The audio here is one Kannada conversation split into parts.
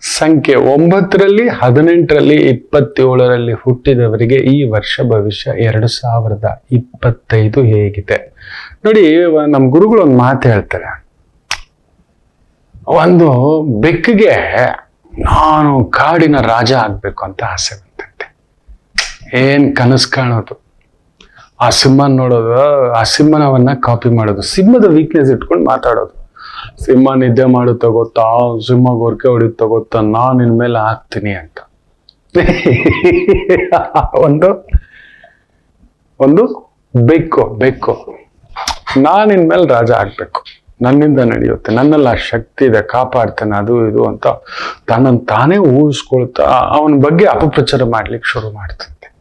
ಸಂಖ್ಯೆ ಒಂಬತ್ತರಲ್ಲಿ, ಹದಿನೆಂಟರಲ್ಲಿ, ಇಪ್ಪತ್ತೇಳರಲ್ಲಿ ಹುಟ್ಟಿದವರಿಗೆ ಈ ವರ್ಷ ಭವಿಷ್ಯ ಎರಡು ಸಾವಿರದ ಇಪ್ಪತ್ತೈದು ಹೇಗಿದೆ. ನೋಡಿ ನಮ್ಮ ಗುರುಗಳು ಒಂದು ಮಾತು ಹೇಳ್ತಾರೆ. ಒಂದು ಬೆಕ್ಕಿಗೆ ನಾನು ಕಾಡಿನ ರಾಜ ಆಗ್ಬೇಕು ಅಂತ ಆಸೆ ಬಂತಂತೆ. ಏನ್ ಕನಸು ಕಾಣೋದು? ಆ ಸಿಂಹನ ನೋಡೋದು, ಆ ಸಿಂಹನವನ್ನ ಕಾಪಿ ಮಾಡೋದು, ಸಿಂಹದ ವೀಕ್ನೆಸ್ ಇಟ್ಕೊಂಡು ಮಾತಾಡೋದು. ಸಿಂಹ ನಿದ್ದೆ ಮಾಡುತ್ತ ಗೊತ್ತಾ ಸಿಂಹ ಗೊರ್ಕೆ ಹೊಡಿಯುತ್ತ ಗೊತ್ತಾ ನಾನು ನಿನ್ ಮೇಲೆ ಹಾಕ್ತೀನಿ ಅಂತ. ಒಂದು ಒಂದು, ಬೆಕ್ಕು ಬೆಕ್ಕು. ನಾನು ನಿನ್ ಮೇಲೆ ರಾಜ ಆಗ್ಬೇಕು. ನನ್ನಿಂದ ನಡೆಯುತ್ತೆ. ನನ್ನೆಲ್ಲ ಶಕ್ತಿ ಇದೆ, ಕಾಪಾಡ್ತೇನೆ, ಅದು ಇದು ಅಂತ. ತನ್ನನ್ನು ತಾನೇ ಊಹಿಸ್ಕೊಳ್ತಾ, ಅವನ ಬಗ್ಗೆ ಅಪಪ್ರಚಾರ ಮಾಡ್ಲಿಕ್ಕೆ ಶುರು ಮಾಡ್ತಂತೆ.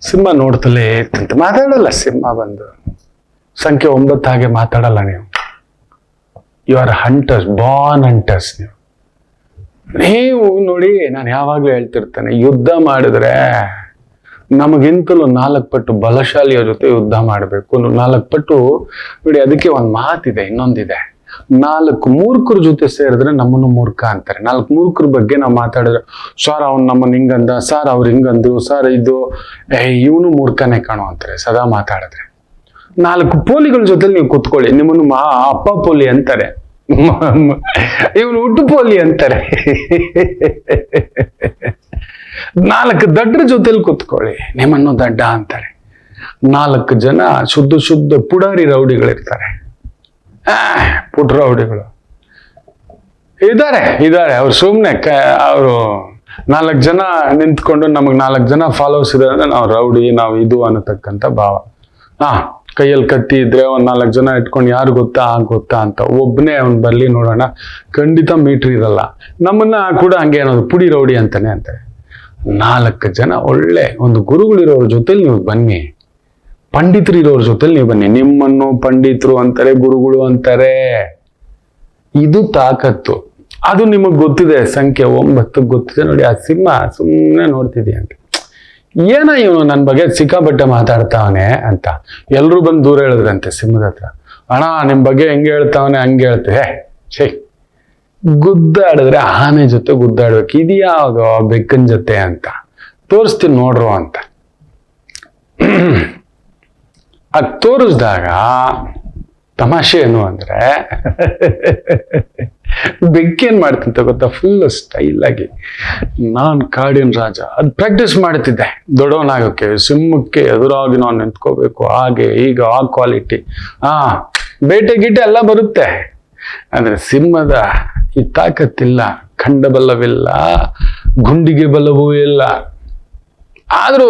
ಸಿಂಹ ನೋಡ್ತಲೇ ಇರ್ತಂತೆ. ಮಾತಾಡಲ್ಲ ಸಿಂಹ ಬಂದು. ಸಂಖ್ಯೆ ಒಂಬತ್ತು ಹಾಗೆ ಮಾತಾಡಲ್ಲ ನೀವು. You are hunters born hunters ನೀವು. ನೀವು ನೋಡಿ, ನಾನು ಯಾವಾಗಲೂ ಹೇಳ್ತಿರ್ತೇನೆ, ಯುದ್ಧ ಮಾಡಿದ್ರೆ ನಮಗಿಂತಲೂ ನಾಲ್ಕು ಪಟ್ಟು ಬಲಶಾಲಿಯ ಜೊತೆ ಯುದ್ಧ ಮಾಡಬೇಕು. ನಾಲ್ಕು ಪಟ್ಟು, ನೋಡಿ, ಅದಕ್ಕೆ ಒಂದು ಮಾತಿದೆ, ಇನ್ನೊಂದಿದೆ. ನಾಲ್ಕು ಮೂರ್ಖರ ಜೊತೆ ಸೇರಿದ್ರೆ ನಮ್ಮನ್ನು ಮೂರ್ಖ ಅಂತಾರೆ. ನಾಲ್ಕು ಮೂರ್ಖರ ಬಗ್ಗೆ ನಾವು ಮಾತಾಡಿದ್ರೆ, ಸರ್ ಅವ್ನು ನಮ್ಮನ್ನ ಹಿಂಗಂದ, ಸರ್ ಅವ್ರು ಹಿಂಗಂದ್ರು ಸರ್ ಇದು. ಏ, ಇವನು ಮೂರ್ಖನೇ ಕಾಣೋ ಅಂತಾರೆ, ಸದಾ ಮಾತಾಡಿದ್ರೆ. ನಾಲ್ಕು ಪೋಲಿಗಳ ಜೊತೆ ನೀವು ಕುತ್ಕೊಳ್ಳಿ. ನಿಮ್ಮನ್ನು ಮಾ ಅಪ್ಪ ಪೋಲಿ ಅಂತಾರೆ. ಇವನು ಹುಟ್ಟು ಪೋಲಿ ಅಂತಾರೆ. ನಾಲ್ಕು ದಡ್ಡರ ಜೊತೆಲಿ ಕುತ್ಕೊಳ್ಳಿ. ನಿಮ್ಮನ್ನು ದಡ್ಡ ಅಂತಾರೆ. ನಾಲ್ಕು ಜನ ಶುದ್ಧ ಶುದ್ಧ ಪುಡಾರಿ ರೌಡಿಗಳಿರ್ತಾರೆ. ಪುಟ್ ರೌಡಿಗಳು. ಇದ್ದಾರೆ ಇದ್ದಾರೆ. ಅವ್ರು ಸುಮ್ಮನೆ ಅವರು ನಾಲ್ಕು ಜನ ನಿಂತ್ಕೊಂಡು ನಮಗೆ ನಾಲ್ಕು ಜನ ಫಾಲೋವರ್ಸ್ ಇದ್ದಾರೆ ಅಂದ್ರೆ ನಾವು ರೌಡಿ, ನಾವು ಇದು ಅನ್ನತಕ್ಕಂಥ ಭಾವ. ಹಾ ಕೈಯಲ್ಲಿ ಕತ್ತಿ ಇದ್ರೆ ಒಂದ್ ನಾಲ್ಕು ಜನ ಇಟ್ಕೊಂಡು ಯಾರು ಗೊತ್ತಾ ಆ ಗೊತ್ತಾ ಅಂತ. ಒಬ್ಬನೇ ಅವ್ನು ಬರ್ಲಿ ನೋಡೋಣ. ಖಂಡಿತ ಮೀಟ್ರ್ ಇರಲ್ಲ. ನಮ್ಮನ್ನ ಕೂಡ ಹಂಗೆ ಅನ್ನೋದು ಪುಡಿ ರೌಡಿ ಅಂತಾನೆ ಅಂತಾರೆ. ನಾಲ್ಕು ಜನ ಒಳ್ಳೆ ಒಂದು ಗುರುಗಳಿರೋರ ಜೊತೆಲಿ ನೀವು ಬನ್ನಿ. ಪಂಡಿತರು ಇರೋರ ಜೊತೆಲಿ ನೀವು ಬನ್ನಿ. ನಿಮ್ಮನ್ನು ಪಂಡಿತರು ಅಂತಾರೆ, ಗುರುಗಳು ಅಂತಾರೆ. ಇದು ತಾಕತ್ತು. ಅದು ನಿಮಗೆ ಗೊತ್ತಿದೆ, ಸಂಖ್ಯೆ ಒಂಬತ್ತು ಗೊತ್ತಿದೆ ನೋಡಿ, ಆ ಸಿಂಹ ಸುಮ್ಮನೆ ನೋಡ್ತಿದ್ಯಂತೆ ಏನ ಇವನು ನನ್ನ ಬಗ್ಗೆ ಸಿಕ್ಕಾಪಟ್ಟೆ ಮಾತಾಡ್ತಾವನೆ ಅಂತ. ಎಲ್ಲರೂ ಬಂದು ದೂರ ಹೇಳಿದ್ರಂತೆ ಸಿಂಹದ ಹತ್ರ. ಅಣ್ಣ ನಿಮ್ಮ ಬಗ್ಗೆ ಹೆಂಗೆ ಹೇಳ್ತಾವನೆ ಹಂಗೆ ಹೇಳ್ತೆ. ಹೇ, ಛೇ. ಗುದ್ದಾಡಿದ್ರೆ ಆನೆ ಜೊತೆ ಗುದ್ದಾಡ್ಬೇಕು. ಇದ್ಯಾವುದು ಬೆಕ್ಕನ್ ಜೊತೆ ಅಂತ. ತೋರಿಸ್ತೀನಿ ನೋಡ್ರು ಅಂತ. ಅದ್ ತೋರಿಸ್ದಾಗ ತಮಾಷೆ ಏನು ಅಂದ್ರೆ ಬೆಕ್ಕೇನ್ ಮಾಡ್ತಿದ್ದೆ ಗೊತ್ತಾ ಫುಲ್ ಸ್ಟೈಲ್ ಆಗಿ. ನಾನ್ ಕಾಡಿನ ರಾಜ. ಅದು ಪ್ರಾಕ್ಟೀಸ್ ಮಾಡ್ತಿದ್ದೆ. ದೊಡ್ಡವನಾಗಕ್ಕೆ, ಸಿಂಹಕ್ಕೆ ಎದುರಾಗಿ ನಾನು ನಿಂತ್ಕೋಬೇಕು, ಹಾಗೆ, ಈಗ ಆ ಕ್ವಾಲಿಟಿ ಆ, ಬೇಟೆ ಗೀಟೆ ಎಲ್ಲ ಬರುತ್ತೆ. ಅಂದ್ರೆ ಸಿಂಹದ ಈ ತಾಕತ್ತಿಲ್ಲ ಖಂಡಬಲವಿಲ್ಲ ಗುಂಡಿಗೆ ಬಲವೂ ಇಲ್ಲ. ಆದ್ರೂ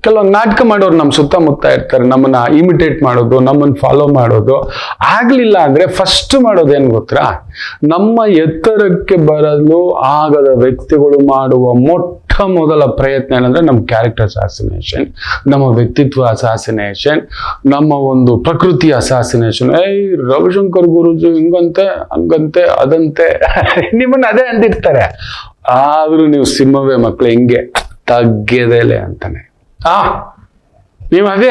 ಕೆಲವೊಂದು ನಾಟಕ ಮಾಡೋರು ನಮ್ಮ ಸುತ್ತಮುತ್ತ ಇರ್ತಾರೆ, ನಮ್ಮನ್ನ ಇಮಿಟೇಟ್ ಮಾಡೋದು, ನಮ್ಮನ್ನ ಫಾಲೋ ಮಾಡೋದು. ಆಗಲಿಲ್ಲ ಅಂದ್ರೆ ಫಸ್ಟ್ ಮಾಡೋದೇನು ಗೊತ್ತಾ? ನಮ್ಮ ಎತ್ತರಕ್ಕೆ ಬರಲು ಆಗದ ವ್ಯಕ್ತಿಗಳು ಮಾಡುವ ಮೊಟ್ಟ ಮೊದಲ ಪ್ರಯತ್ನ ಏನಂದ್ರೆ ನಮ್ಮ ಕ್ಯಾರೆಕ್ಟರ್ ಅಸಾಸಿನೇಷನ್ ನಮ್ಮ ವ್ಯಕ್ತಿತ್ವ ಅಸಾಸಿನೇಷನ್ ನಮ್ಮ ಒಂದು ಪ್ರಕೃತಿ ಅಸಾಸಿನೇಷನ್ ಏಯ್, ರವಿಶಂಕರ್ ಗುರುಜು ಹಿಂಗಂತೆ, ಹಂಗಂತೆ, ಅದಂತೆ. ನಿಮ್ಮನ್ನ ಅದೇ ಅಂದಿರ್ತಾರೆ. ಆದರೂ ನೀವು ಸಿಂಹವೇ ಮಕ್ಕಳು ಹಿಂಗೆ. ತಗ್ಗೆದೆಲೆ ಅಂತಾನೆ. ಆ, ನೀವು ಅದೇ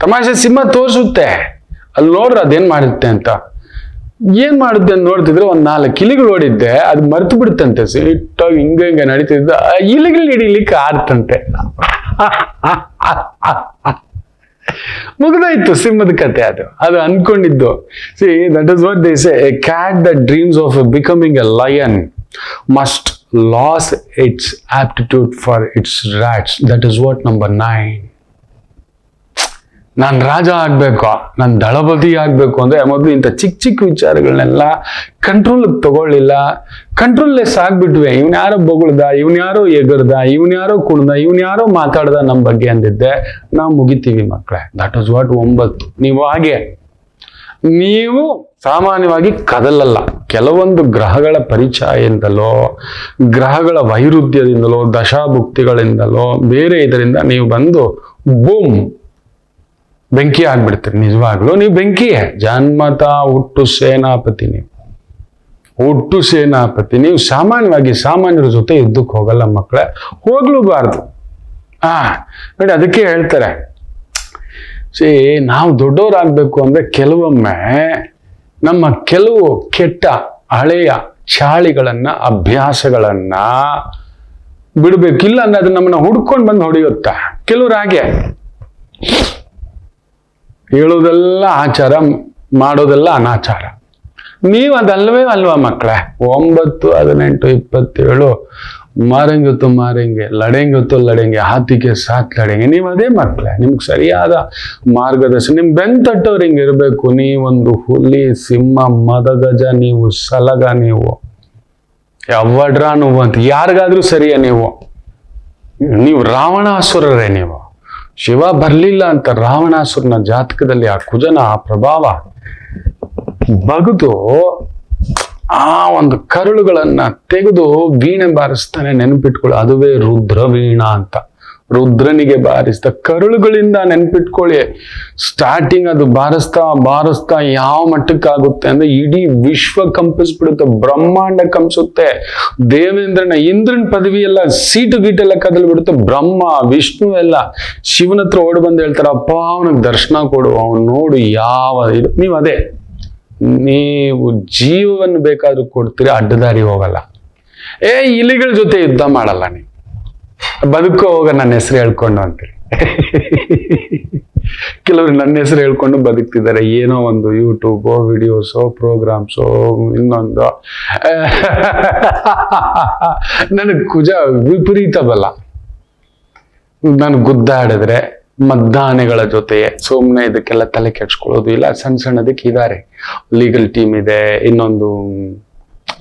ತಮಾಷೆ ಸಿಂಹ ತೋರಿಸುತ್ತೆ. ಅಲ್ಲಿ ನೋಡ್ರ ಅದೇನ್ ಮಾಡುತ್ತೆ ಅಂತ. ಏನ್ ಮಾಡುತ್ತೆ ಅಂತ ನೋಡ್ತಿದ್ರೆ ಒಂದ್ ನಾಲ್ಕು ಕಿಲಿಗಳು ಓಡಿದ್ದೆ, ಅದು ಮರ್ತು ಬಿಡುತ್ತಂತೆ ಸಿಟ್ಟಾಗಿ ಹಿಂಗ ಹಿಂಗ ನಡೀತಿದ್ದ. ಇಲಿಗಳು ಹಿಡಿಲಿಕ್ಕೆ ಆಡ್ತಂತೆ. ಮುಗಿದಾಯ್ತು ಸಿಂಹದ ಕತೆ ಅದು. ಅದು ಅನ್ಕೊಂಡಿದ್ದು. See that is what they say a cat the dreams of becoming a lion must lose its aptitude for its rats That is what number nine ನಾನು ರಾಜ ಆಗಬೇಕು, ನಾನು ದಳಪತಿ ಆಗಬೇಕು ಅಂದರೆ ಮೊದಲು ಇಂಥ ಚಿಕ್ಕ ಚಿಕ್ಕ ವಿಚಾರಗಳನ್ನೆಲ್ಲ ಕಂಟ್ರೋಲ್ಗೆ ತಗೊಳ್ಳಿಲ್ಲ. ಕಂಟ್ರೋಲ್ಲೆಸ್ ಆಗಿಬಿಟ್ವೆ. ಇವ್ನ ಯಾರೋ ಬೊಗಳ್ದ, ಇವ್ನ ಯಾರೋ ಎಗರ್ದ, ಇವ್ನ ಯಾರೋ ಕುಣ್ದ, ಇವ್ನ ಯಾರೋ ಮಾತಾಡ್ದ ನಮ್ಮ ಬಗ್ಗೆ ಅಂದಿದ್ದೆ. ನಾವು ಮುಗಿತೀವಿ ಮಕ್ಕಳೇ ದಟ್ ಇಸ್ ವಾಟ್ ಒಂಬತ್ತು. ನೀವು ಹಾಗೆ. ನೀವು ಸಾಮಾನ್ಯವಾಗಿ ಕದಲಲ್ಲ. ಕೆಲವೊಂದು ಗ್ರಹಗಳ ಪರಿಚಯದಿಂದಲೋ ಗ್ರಹಗಳ ವೈರುಧ್ಯದಿಂದಲೋ, ದಶಾಭುಕ್ತಿಗಳಿಂದಲೋ, ಬೇರೆ ಇದರಿಂದ ನೀವು ಬಂದು ಬೂಮ್, ಬೆಂಕಿ ಆಗ್ಬಿಡ್ತೀರಿ. ನಿಜವಾಗ್ಲೂ ನೀವು ಬೆಂಕಿಯೇ ಜನ್ಮತ, ಹುಟ್ಟು ಸೇನಾಪತಿ ನೀವು. ಹುಟ್ಟು ಸೇನಾಪತಿ. ನೀವು ಸಾಮಾನ್ಯವಾಗಿ ಸಾಮಾನ್ಯರ ಜೊತೆ ಯುದ್ಧಕ್ಕೆ ಹೋಗಲ್ಲ ಮಕ್ಕಳೇ. ಹೋಗ್ಲೂಬಾರ್ದು. ಆ, ನೋಡಿ ಅದಕ್ಕೆ ಹೇಳ್ತಾರೆ. ಸಿ, ನಾವು ದೊಡ್ಡವರಾಗಬೇಕು ಅಂದರೆ ಕೆಲವೊಮ್ಮೆ ನಮ್ಮ ಕೆಲವು ಕೆಟ್ಟ, ಹಳೆಯ ಚಾಳಿಗಳನ್ನು, ಅಭ್ಯಾಸಗಳನ್ನು ಬಿಡಬೇಕು. ಇಲ್ಲ ಅಂದ್ರೆ ಅದು ನಮ್ಮನ್ನ ಹುಡ್ಕೊಂಡು ಬಂದು ಹೊಡೆಯುತ್ತಾ. ಕೆಲವರು ಹಾಗೆ. ಹೇಳೋದೆಲ್ಲ ಆಚಾರ, ಮಾಡೋದೆಲ್ಲ ಅನಾಚಾರ. ನೀವು ಅದಲ್ವೇ ಅಲ್ವಾ ಮಕ್ಕಳೇ ಒಂಬತ್ತು, ಹದಿನೆಂಟು, ಇಪ್ಪತ್ತೇಳು ಮಾರಂಗೊತ್ತು ಮಾರಂಗೆ ಲಡೆಂಗೊತ್ತು ಲಡೆಂಗೆ ಹಾತಿಗೆ ಸಾತ್ ಲಡೆಂಗೆ. ನೀವು ಅದೇ ಮಕ್ಕಳೇ ನಿಮ್ಗೆ ಸರಿಯಾದ ಮಾರ್ಗದರ್ಶನ, ನಿಮ್ ಬೆನ್ ಹಿಂಗೆ ಇರಬೇಕು. ನೀವೊಂದು ಹುಲಿ, ಸಿಂಹ, ಮದಗಜ, ನೀವು ಸಲಗ, ನೀವು ಯಾವಡ್ರ ನೋವು ಅಂತ ಯಾರಿಗಾದ್ರೂ ಸರಿಯಾ ನೀವು? ನೀವು ರಾವಣಾಸುರರೇ ನೀವು. ಶಿವ ಬರಲಿಲ್ಲ ಅಂತ ರಾವಣಾಸುರನ ಜಾತಕದಲ್ಲಿ ಆ ಕುಜನ ಆ ಪ್ರಭಾವ ಬಗೆದು ಆ ಒಂದು ಕರುಳುಗಳನ್ನ ತೆಗೆದು ವೀಣೆ ಬಾರಿಸ್ತಾನೆ ನೆನಪಿಟ್ಕೊಳ್ಳಿ ಅದುವೇ ರುದ್ರ ವೀಣ ಅಂತ. ರುದ್ರನಿಗೆ ಬಾರಿಸಿದ ಕರುಳುಗಳಿಂದ ನೆನ್ಪಿಟ್ಕೊಳ್ಳಿ ಸ್ಟಾರ್ಟಿಂಗ್ ಅದು ಬಾರಿಸ್ತಾ ಬಾರಿಸ್ತಾ ಯಾವ ಮಟ್ಟಕ್ಕಾಗುತ್ತೆ ಅಂದ್ರೆ ಇಡೀ ವಿಶ್ವ ಕಂಪಿಸ್ಬಿಡುತ್ತೆ, ಬ್ರಹ್ಮಾಂಡ ಕಂಪಿಸುತ್ತೆ ದೇವೇಂದ್ರನ ಇಂದ್ರನ ಪದವಿ ಎಲ್ಲ ಸೀಟು ಗೀಟೆಲ್ಲ ಕದಲ್ ಬಿಡುತ್ತೆ ಬ್ರಹ್ಮ, ವಿಷ್ಣು ಎಲ್ಲ. ಶಿವನ ಹತ್ರ ಓಡಿ ಬಂದು ಹೇಳ್ತಾರೆ, ಅಪ್ಪ, ಅವನಿಗೆ ದರ್ಶನ ಕೊಡು, ಅವನು ನೋಡು ಯಾವ ಇದು. ನೀವು ಅದೇ. ನೀವು ಜೀವವನ್ನು ಬೇಕಾದ್ರೂ ಕೊಡ್ತೀರಿ ಅಡ್ಡದಾರಿ ಹೋಗಲ್ಲ. ಏ, ಇಲಿಗಳ ಜೊತೆ ಯುದ್ಧ ಮಾಡಲ್ಲ ನೀವು. ಬದುಕೋ, ಹೋಗ, ನನ್ನ ಹೆಸರು ಹೇಳ್ಕೊಂಡು ಅಂತೀರಿ. ಕೆಲವರು ನನ್ನ ಹೆಸರು ಹೇಳ್ಕೊಂಡು ಬದುಕ್ತಿದ್ದಾರೆ. ಏನೋ ಒಂದು ಯೂಟ್ಯೂಬೋ ವಿಡಿಯೋಸೋ ಪ್ರೋಗ್ರಾಮ್ಸೋ ಇನ್ನೊಂದು. ನನಗೆ ಕುಜ ವಿಪರೀತ ಬಲ್ಲ ನಾನು ಗುದ್ದಾಡಿದ್ರೆ ಮದ್ದಾನೆಗಳ ಜೊತೆ. ಸುಮ್ಮನೆ ಇದಕ್ಕೆಲ್ಲ ತಲೆ ಕೆಡ್ಸ್ಕೊಳ್ಳೋದು ಇಲ್ಲ, ಸಣ್ಣ ಸಣ್ಣದಕ್ಕೆ ಇದ್ದಾರೆ ಲೀಗಲ್ ಟೀಮ್ ಇದೆ, ಇನ್ನೊಂದು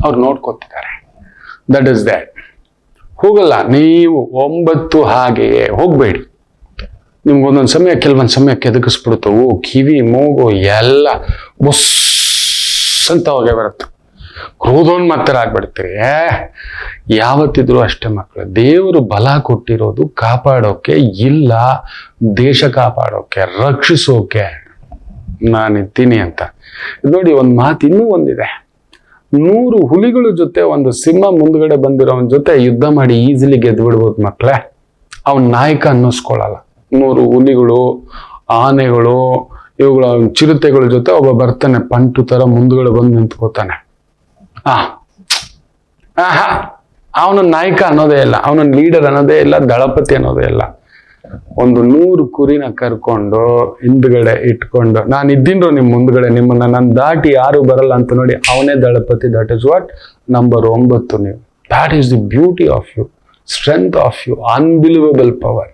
ಅವ್ರು ನೋಡ್ಕೊತಿದ್ದಾರೆ. ದಟ್ ಇಸ್ ದ್ಯಾಟ್ ಹೋಗಲ್ಲ, ನೀವು ಒಂಬತ್ತು ಹಾಗೆಯೇ ಹೋಗ್ಬೇಡಿ. ನಿಮ್ಗೆ ಒಂದೊಂದು ಸಮಯ, ಕೆಲವೊಂದು ಸಮಯ ಕೆದಕಿಸ್ಬಿಡ್ತವು ಕಿವಿ, ಮೂಗು ಎಲ್ಲ ಬಸ್ ಅಂತ ಹೋಗೇ ಬರುತ್ತೆ. ಕ್ರೋಧೋನ್ಮತ್ತರಾಗ್ಬಿಡ್ತೀರಿ. ಯಾವತ್ತಿದ್ರು ಅಷ್ಟೇ ಮಕ್ಕಳು. ದೇವರು ಬಲ ಕೊಟ್ಟಿರೋದು ಕಾಪಾಡೋಕೆ ಇಲ್ಲ, ದೇಶ ಕಾಪಾಡೋಕೆ, ರಕ್ಷಿಸೋಕೆ ನಾನಿದ್ದೀನಿ ಅಂತ. ನೋಡಿ, ಒಂದು ಮಾತು ಇನ್ನೂ ಒಂದಿದೆ. ನೂರು ಹುಲಿಗಳ ಜೊತೆ ಒಂದು ಸಿಂಹ ಮುಂದ್ಗಡೆ ಬಂದಿರೋವನ್ ಜೊತೆ ಯುದ್ಧ ಮಾಡಿ ಈಸಿಲಿ ಗೆದ್ದು ಬಿಡ್ಬೋದು ಮಕ್ಕಳೇ. ಅವನ್ ನಾಯಕ ಅನ್ನಿಸ್ಕೊಳ್ಳಲ್ಲ. ನೂರು ಹುಲಿಗಳು, ಆನೆಗಳು, ಇವುಗಳ ಚಿರತೆಗಳ ಜೊತೆ ಒಬ್ಬ ಬರ್ತಾನೆ, ಪಂಟು ತರ ಮುಂದ್ಗಡೆ ಬಂದು ನಿಂತ್ಕೋತಾನೆ. ಆ ಆಹಾ. ಅವನ ನಾಯಕ ಅನ್ನೋದೇ ಇಲ್ಲ. ಅವನ ಲೀಡರ್ ಅನ್ನೋದೇ ಇಲ್ಲ, ದಳಪತಿ ಅನ್ನೋದೇ ಇಲ್ಲ. ಒಂದು ನೂರು ಕುರಿನ ಕರ್ಕೊಂಡು ಹಿಂದ್ಗಡೆ ಇಟ್ಕೊಂಡು, ನಾನು ಇದ್ದೀನ್ರು ನಿಮ್ಮ ಮುಂದ್ಗಡೆ, ನಿಮ್ಮನ್ನ ನನ್ನ ದಾಟಿ ಯಾರು ಬರಲ್ಲ ಅಂತ ನೋಡಿ ಅವನೇ ದಳಪತಿ. ದಟ್ ಇಸ್ ವಾಟ್ ನಂಬರ್ ಒಂಬತ್ತು ನೀವು. That is the beauty of you strength of you unbelievable power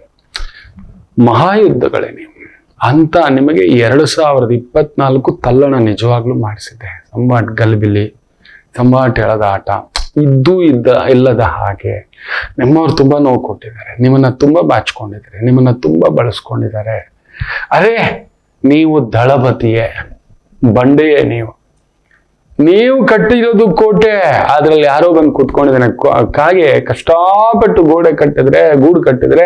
ಮಹಾಯುದ್ಧಗಳೇ ನೀವು. ಅಂತ ನಿಮಗೆ ಎರಡು ಸಾವಿರದ ಇಪ್ಪತ್ನಾಲ್ಕು ತಲ್ಲಣ ನಿಜವಾಗ್ಲೂ ಮಾಡಿಸಿದೆ. ಸಂಬಾಟ್ ಗಲ್ಬಿಲಿ. ಸಂಬಾಟ್ ಹೇಳದ ಆಟ. ಇದ್ದು ಇದ್ದ ಇಲ್ಲದ ಹಾಗೆ ನಿಮ್ಮವ್ರು ತುಂಬಾ ನೋವು ಕೊಟ್ಟಿದ್ದಾರೆ. ನಿಮ್ಮನ್ನ ತುಂಬಾ ಬಾಚ್ಕೊಂಡಿದ್ದಾರೆ. ನಿಮ್ಮನ್ನ ತುಂಬಾ ಬಳಸ್ಕೊಂಡಿದ್ದಾರೆ. ಅದೇ ನೀವು ದಳಪತಿಯೇ, ಬಂಡೆಯೇ ನೀವು. ನೀವು ಕಟ್ಟಿರೋದು ಕೋಟೆ, ಅದ್ರಲ್ಲಿ ಯಾರೋ ಬಂದು ಕೂತ್ಕೊಂಡಿದ್ದಾನೆ. ಕಾಗೆ ಕಷ್ಟಪಟ್ಟು ಗೋಡೆ ಕಟ್ಟಿದ್ರೆ, ಗೂಡು ಕಟ್ಟಿದ್ರೆ,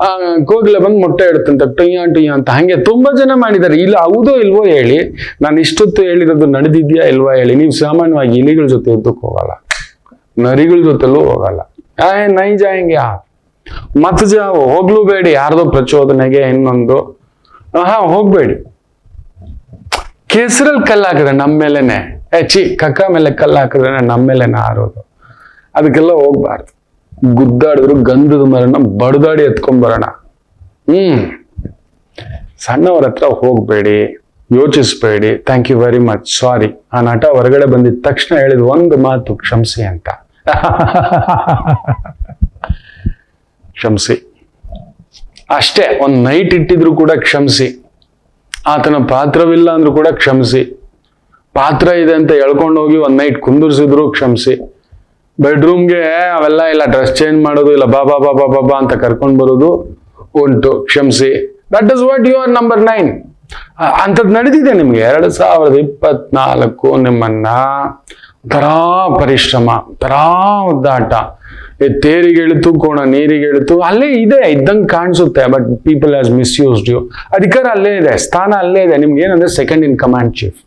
ಆ ಕೋಗಿಲೆ ಬಂದು ಮೊಟ್ಟೆ ಇಡ್ತಂತ ಟುಯ್ಯ ಟುಯ್ಯ ಅಂತ. ಹಂಗೆ ತುಂಬಾ ಜನ ಮಾಡಿದ್ದಾರೆ. ಇಲ್ಲ, ಹೌದೋ ಇಲ್ವೋ ಹೇಳಿ. ನಾನು ಇಷ್ಟೊತ್ತು ಹೇಳಿರೋದು ನಡೆದಿದ್ಯಾ ಇಲ್ವಾ ಹೇಳಿ. ನೀವು ಸಾಮಾನ್ಯವಾಗಿ ಇಲಿಗಳ ಜೊತೆ ಯುದ್ಧಕ್ಕೆ ಹೋಗಲ್ಲ. ನರಿಗಳ ಜೊತೆಲೂ ಹೋಗಲ್ಲ. ಆ, ನೈಜ ಹೆಂಗೆ? ಮತ್ ಜಾವು ಹೋಗ್ಲೂಬೇಡಿ ಯಾರ್ದೋ ಪ್ರಚೋದನೆಗೆ ಇನ್ನೊಂದು. ಹಾ ಹೋಗ್ಬೇಡಿ. ಕೆಸರಲ್ಲಿ ಕಲ್ಲು ಹಾಕಿದ್ರೆ ನಮ್ಮ ಚಿ ಕಕ್ಕ ಮೇಲೆ ಕಲ್ಲು ಹಾಕಿದ್ರೆ ನಮ್ಮ ಮೇಲೆ ಆರೋದು ಅದಕ್ಕೆಲ್ಲ ಹೋಗ್ಬಾರ್ದು. ಗುದ್ದಾಡಿದ್ರು ಗಂಧದ ಮರನ ಬಡದಾಡಿ ಎತ್ಕೊಂಡ್ ಬರೋಣ. ಹ್ಮ್. ಸಣ್ಣವ್ರ ಹತ್ರ ಹೋಗ್ಬೇಡಿ, ಯೋಚಿಸ್ಬೇಡಿ. Thank you very much sorry ಆ ನಟ ಹೊರಗಡೆ ಬಂದಿದ ತಕ್ಷಣ ಹೇಳಿದ ಒಂದು ಮಾತು, ಕ್ಷಮಿಸಿ ಅಂತ. ಕ್ಷಮಿಸಿ. ಅಷ್ಟೇ, ಒಂದು ನೈಟ್ ಇಟ್ಟಿದ್ರು ಕೂಡ ಕ್ಷಮಿಸಿ. ಆತನ ಪಾತ್ರವಿಲ್ಲ ಅಂದ್ರೂ ಕೂಡ ಕ್ಷಮಿಸಿ. ಪಾತ್ರ ಇದೆ ಅಂತ ಎಳ್ಕೊಂಡು ಹೋಗಿ ಒಂದ್ ನೈಟ್ ಕುಂದಿರ್ಸಿದ್ರು, ಕ್ಷಮಿಸಿ. ಬೆಡ್ರೂಮ್ಗೆ ಅವೆಲ್ಲ ಇಲ್ಲ ಡ್ರೆಸ್ ಚೇಂಜ್ ಮಾಡೋದು ಇಲ್ಲ ಬಾಬಾ ಬಾಬಾ ಬಾಬಾ ಅಂತ ಕರ್ಕೊಂಡು ಬರೋದು ಉಂಟು, ಕ್ಷಮಿಸಿ. That is what you are number nine ಅಂಥದ್ದು ನಡೆದಿದೆ ನಿಮ್ಗೆ. ಎರಡು ಸಾವಿರದ ಇಪ್ಪತ್ನಾಲ್ಕು ನಿಮ್ಮನ್ನ ತರಾ ಪರಿಶ್ರಮ ತರಾ ಒದ್ದಾಟ. ಈ ತೇರಿಗೆ ಇಳಿತು, ಕೋಣ ನೀರಿಗೆ ಇಳಿತು, ಅಲ್ಲೇ ಇದೆ, ಇದ್ದಂಗೆ ಕಾಣಿಸುತ್ತೆ but people has misused you ಅಧಿಕಾರ ಅಲ್ಲೇ ಇದೆ, ಸ್ಥಾನ ಅಲ್ಲೇ ಇದೆ, ನಿಮ್ಗೆ ಏನಂದ್ರೆ second in command chief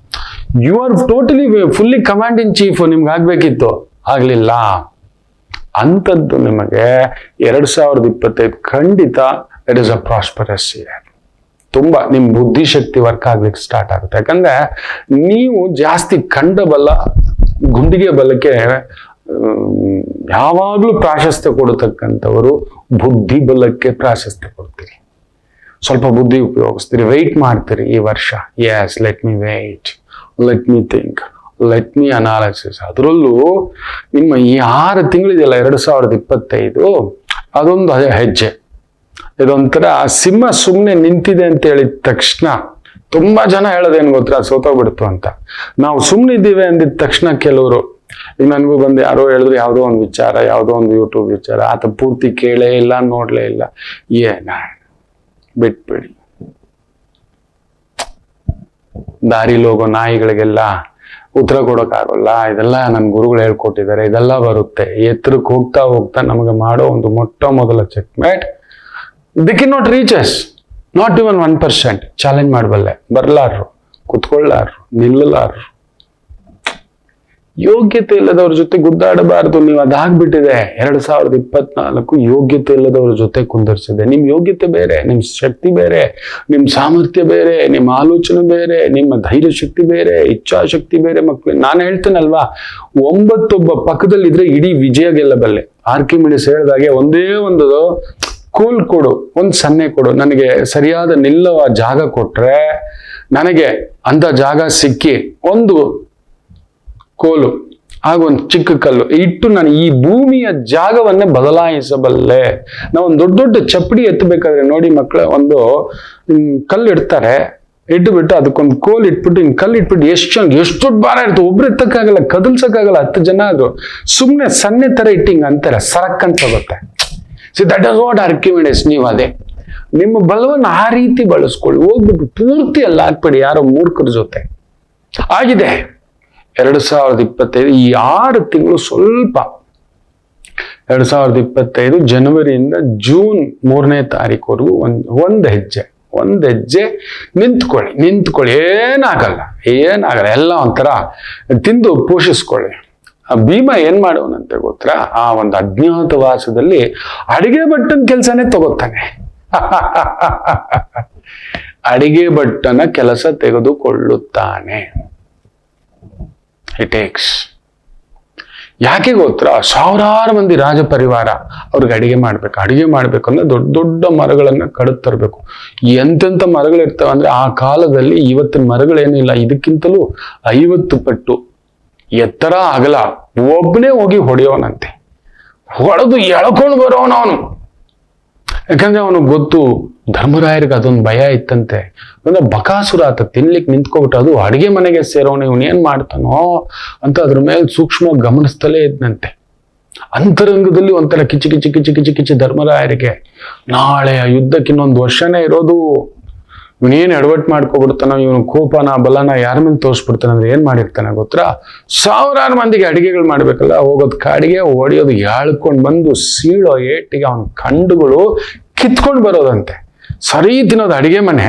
you are totally fully command in chief ನಿಮ್ಗೆ ಆಗ್ಬೇಕಿತ್ತು. ಆಗಲಿಲ್ಲ. ಅಂಥದ್ದು ನಿಮಗೆ ಎರಡ್ ಸಾವಿರದ ಇಪ್ಪತ್ತೈದು ಖಂಡಿತ it is a prosperous year ತುಂಬ ನಿಮ್ಮ ಬುದ್ಧಿಶಕ್ತಿ ವರ್ಕ್ ಆಗ್ಲಿಕ್ಕೆ ಸ್ಟಾರ್ಟ್ ಆಗುತ್ತೆ. ಯಾಕಂದ್ರೆ ನೀವು ಜಾಸ್ತಿ ಕಂಡ ಗುಂಡಿಗೆ ಬಲಕ್ಕೆ ಯಾವಾಗ್ಲೂ ಪ್ರಾಶಸ್ತ್ಯ ಕೊಡತಕ್ಕಂಥವರು ಬುದ್ಧಿ ಬಲಕ್ಕೆ ಪ್ರಾಶಸ್ತ್ಯ ಕೊಡ್ತೀರಿ. ಸ್ವಲ್ಪ ಬುದ್ಧಿ ಉಪಯೋಗಿಸ್ತೀರಿ. ವೆಯ್ಟ್ ಮಾಡ್ತೀರಿ ಈ ವರ್ಷ. Yes let me wait let me think let me analysis ಅದರಲ್ಲೂ ನಿಮ್ಮ ಈ ಆರು ತಿಂಗಳಿದೆಯಲ್ಲ, ಎರಡು ಸಾವಿರದ ಇಪ್ಪತ್ತೈದು, ಅದೊಂದು ಅದೇ ಹೆಜ್ಜೆ. ಇದೊಂಥರ ಸಿಂಹ ಸುಮ್ಮನೆ ನಿಂತಿದೆ ಅಂತ ಹೇಳಿದ ತಕ್ಷಣ ತುಂಬಾ ಜನ ಹೇಳೋದೇನು ಗೊತ್ತಾ? ಸೋತೋಗ್ಬಿಡ್ತು ಅಂತ. ನಾವು ಸುಮ್ಮನಿದ್ದೀವಿ ಅಂದಿದ ತಕ್ಷಣ ಕೆಲವರು, ಈಗ ನನಗೂ ಬಂದು ಯಾರೋ ಹೇಳಿದ್ರು, ಯಾವುದೋ ಒಂದು ವಿಚಾರ, ಯಾವುದೋ ಒಂದು ಯೂಟ್ಯೂಬ್ ವಿಚಾರ, ಆತ ಪೂರ್ತಿ ಕೇಳೇ ಇಲ್ಲ, ನೋಡಲೇ ಇಲ್ಲ. ಏನ ಬಿಟ್ಬಿಡಿ. ದಾರಿಲಿ ಹೋಗೋ ನಾಯಿಗಳಿಗೆಲ್ಲ ಉತ್ತರ ಕೊಡೋಕ್ಕಾಗಲ್ಲ. ಇದೆಲ್ಲ ನನ್ನ ಗುರುಗಳು ಹೇಳ್ಕೊಟ್ಟಿದ್ದಾರೆ. ಇದೆಲ್ಲ ಬರುತ್ತೆ. ಎತ್ತರಕ್ಕೆ ಹೋಗ್ತಾ ಹೋಗ್ತಾ ನಮಗೆ ಮಾಡೋ ಒಂದು ಮೊಟ್ಟ ಮೊದಲ checkmate the king not reaches not even one percent challenge ಮಾಡಬಲ್ಲೆ. ಬರ್ಲಾರ್ರು, ಕುತ್ಕೊಳ್ಳಾರರು, ನಿಲ್ಲಲಾರ್ರು. ಯೋಗ್ಯತೆ ಇಲ್ಲದವ್ರ ಜೊತೆ ಗುದ್ದಾಡಬಾರದು, ನೀವು ಅದಾಗ್ಬಿಟ್ಟಿದೆ. ಎರಡ್ ಸಾವಿರದ ಇಪ್ಪತ್ನಾಲ್ಕು ಯೋಗ್ಯತೆ ಇಲ್ಲದವ್ರ ಜೊತೆ ಕುಂದರ್ಸಿದೆ. ನಿಮ್ ಯೋಗ್ಯತೆ ಬೇರೆ, ನಿಮ್ ಶಕ್ತಿ ಬೇರೆ, ನಿಮ್ ಸಾಮರ್ಥ್ಯ ಬೇರೆ ನಿಮ್ಮ ಆಲೋಚನೆ ಬೇರೆ, ನಿಮ್ಮ ಧೈರ್ಯ ಶಕ್ತಿ ಬೇರೆ ಇಚ್ಛಾಶಕ್ತಿ ಬೇರೆ ಮಕ್ಳು. ನಾನು ಹೇಳ್ತೇನಲ್ವಾ, ಒಂಬತ್ತೊಬ್ಬ ಪಕ್ಕದಲ್ಲಿದ್ರೆ ಇಡೀ ವಿಜಯ ಗೆಲ್ಲಬಲ್ಲೆ. ಆರ್ಕಿಮಿಡಿಸ್ ಹೇಳ್ದಾಗೆ ಒಂದೇ ಒಂದು ಕೂಲ್ ಕೊಡು, ಒಂದು ಸನ್ನೆ ಕೊಡು. ನನಗೆ ಸರಿಯಾದ ನಿಲ್ಲುವ ಜಾಗ ಕೊಟ್ರೆ, ನನಗೆ ಅಂತ ಜಾಗ ಸಿಕ್ಕಿ, ಒಂದು ಕೋಲು ಹಾಗೂ ಒಂದು ಚಿಕ್ಕ ಕಲ್ಲು ಇಟ್ಟು ನಾನು ಈ ಭೂಮಿಯ ಜಾಗವನ್ನೇ ಬದಲಾಯಿಸಬಲ್ಲೆ. ನಾವು ಒಂದು ದೊಡ್ಡ ದೊಡ್ಡ ಚಪ್ಪಡಿ ಎತ್ತಬೇಕಾದ್ರೆ ನೋಡಿ ಮಕ್ಕಳ ಒಂದು ಕಲ್ಲು ಇಡ್ತಾರೆ. ಇಟ್ಟು ಬಿಟ್ಟು ಅದಕ್ಕೊಂದು ಕೋಲ್ ಇಟ್ಬಿಟ್ಟು ಹಿಂಗೆ ಕಲ್ಲು ಇಟ್ಬಿಟ್ಟು ಎಷ್ಟು ಜನ ಎಷ್ಟು ದೊಡ್ಡ ಭಾರ ಇರ್ತದೆ ಒಬ್ರು ಎತ್ತಕ್ಕಾಗಲ್ಲ, ಕದಲ್ಸಕ್ಕಾಗಲ್ಲ, ಹತ್ತು ಜನ ಆದ್ರು ಸುಮ್ಮನೆ ಸಣ್ಣ ತರ ಇಟ್ಟು ಹಿಂಗೆ ಅಂತಾರೆ, ಸರಕ್ ಅಂತ ಹೋಗುತ್ತೆ see that is what Archimedes ನೀವು ಅದೇ. ನಿಮ್ಮ ಬಲವನ್ನು ಆ ರೀತಿ ಬಳಸ್ಕೊಳ್ಳಿ. ಹೋಗ್ಬಿಟ್ಟು ಪೂರ್ತಿ ಎಲ್ಲ ಹಾಕ್ಬೇಡಿ, ಯಾರೋ ಮೂರ್ಖರ ಜೊತೆ. ಆಗಿದೆ. ಎರಡು ಸಾವಿರದ ಇಪ್ಪತ್ತೈದು, ಈ ಆರು ತಿಂಗಳು ಸ್ವಲ್ಪ ಎರಡು ಸಾವಿರದ ಇಪ್ಪತ್ತೈದು ಜನವರಿಯಿಂದ ಜೂನ್ ಮೂರನೇ ತಾರೀಕುವರೆಗೂ ಒಂದು ಒಂದು ಹೆಜ್ಜೆ ಒಂದು ಹೆಜ್ಜೆ ನಿಂತ್ಕೊಳ್ಳಿ ನಿಂತ್ಕೊಳ್ಳಿ, ಏನಾಗಲ್ಲ ಏನಾಗಲ್ಲ, ಎಲ್ಲ ಒಂಥರ ತಿಂದು ಪೋಷಿಸ್ಕೊಳ್ಳಿ. ಆ ಭೀಮ ಏನ್ ಮಾಡೋನಂತೆ ಗೊತ್ತಾ? ಆ ಒಂದು ಅಜ್ಞಾತ ವಾಸದಲ್ಲಿ ಅಡಿಗೆ ಭಟ್ಟನ ಕೆಲಸನೇ ತಗೋತಾನೆ. ಅಡಿಗೆ ಭಟ್ಟನ ಕೆಲಸ ತೆಗೆದುಕೊಳ್ಳುತ್ತಾನೆ. ಇಟ್ ಟೇಕ್ಸ್ ಯಾಕೆ ಗೊತ್ತಾ? ಸಾವಿರಾರು ಮಂದಿ ರಾಜ ಪರಿವಾರ ಅವ್ರಿಗೆ ಅಡಿಗೆ ಮಾಡ್ಬೇಕು. ಅಡಿಗೆ ಮಾಡ್ಬೇಕು ಅಂದ್ರೆ ದೊಡ್ಡ ದೊಡ್ಡ ಮರಗಳನ್ನ ಕಡಿದು ತರಬೇಕು. ಎಂತೆಂಥ ಮರಗಳಿರ್ತವೆ ಅಂದ್ರೆ ಆ ಕಾಲದಲ್ಲಿ ಇವತ್ತಿನ ಮರಗಳೇನಿಲ್ಲ ಇದಕ್ಕಿಂತಲೂ ಐವತ್ತು ಪಟ್ಟು ಎತ್ತರ ಅಗಲ ಒಬ್ಬನೇ ಹೋಗಿ ಹೊಡೆಯೋನಂತೆ. ಹೊಡೆದು ಎಳ್ಕೊಂಡು ಬರೋನು ಅವನು ಯಾಕಂದ್ರೆ ಅವನು ಗೊತ್ತು ಧರ್ಮರಾಯರಿಗೆ ಅದೊಂದು ಭಯ ಇತ್ತಂತೆ. ಅಂದ್ರೆ ಬಕಾಸುರ ಆತ ತಿನ್ಲಿಕ್ಕೆ ನಿಂತ್ಕೊಬಿಟ್ಟು ಅದು ಅಡಿಗೆ ಮನೆಗೆ ಸೇರೋನು ಇವನು ಏನ್ ಮಾಡ್ತಾನೋ ಅಂತ ಅದ್ರ ಮೇಲೆ ಸೂಕ್ಷ್ಮ ಗಮನಿಸ್ತಲೇ ಇದ್ನಂತೆ. ಅಂತರಂಗದಲ್ಲಿ ಒಂಥರ ಕಿಚಿ ಕಿಚಿ ಕಿಚಿ ಕಿಚಿ ಕಿಚಿ ಧರ್ಮರಾಯರಿಗೆ, ನಾಳೆ ಆ ಯುದ್ಧಕ್ಕೆ ಇನ್ನೊಂದು ವರ್ಷನೇ ಇರೋದು. ಇವನೇನು ಎಡವಟ್ ಮಾಡ್ಕೊಬಿಡ್ತಾನೋ, ಇವನು ಕೋಪನ, ಬಲನ ಯಾರ ಮೇಲೆ ತೋರಿಸ್ಬಿಡ್ತಾನೆ ಅಂದ್ರೆ ಏನ್ ಮಾಡಿರ್ತಾನೆ ಗೊತ್ತಾ? ಸಾವಿರಾರು ಮಂದಿಗೆ ಅಡಿಗೆಗಳು ಮಾಡಬೇಕಲ್ಲ, ಹೋಗೋದು ಕಾಡಿಗೆ, ಓಡಿಯೋದು ಯಾಳ್ಕೊಂಡು ಬಂದು ಸೀಳೋ ಏಟಿಗೆ ಅವನ ಕಂಡುಗಳು ಕಿತ್ಕೊಂಡು ಬರೋದಂತೆ. ಸರಿ ತಿನ್ನೋದು ಅಡಿಗೆ ಮನೆ,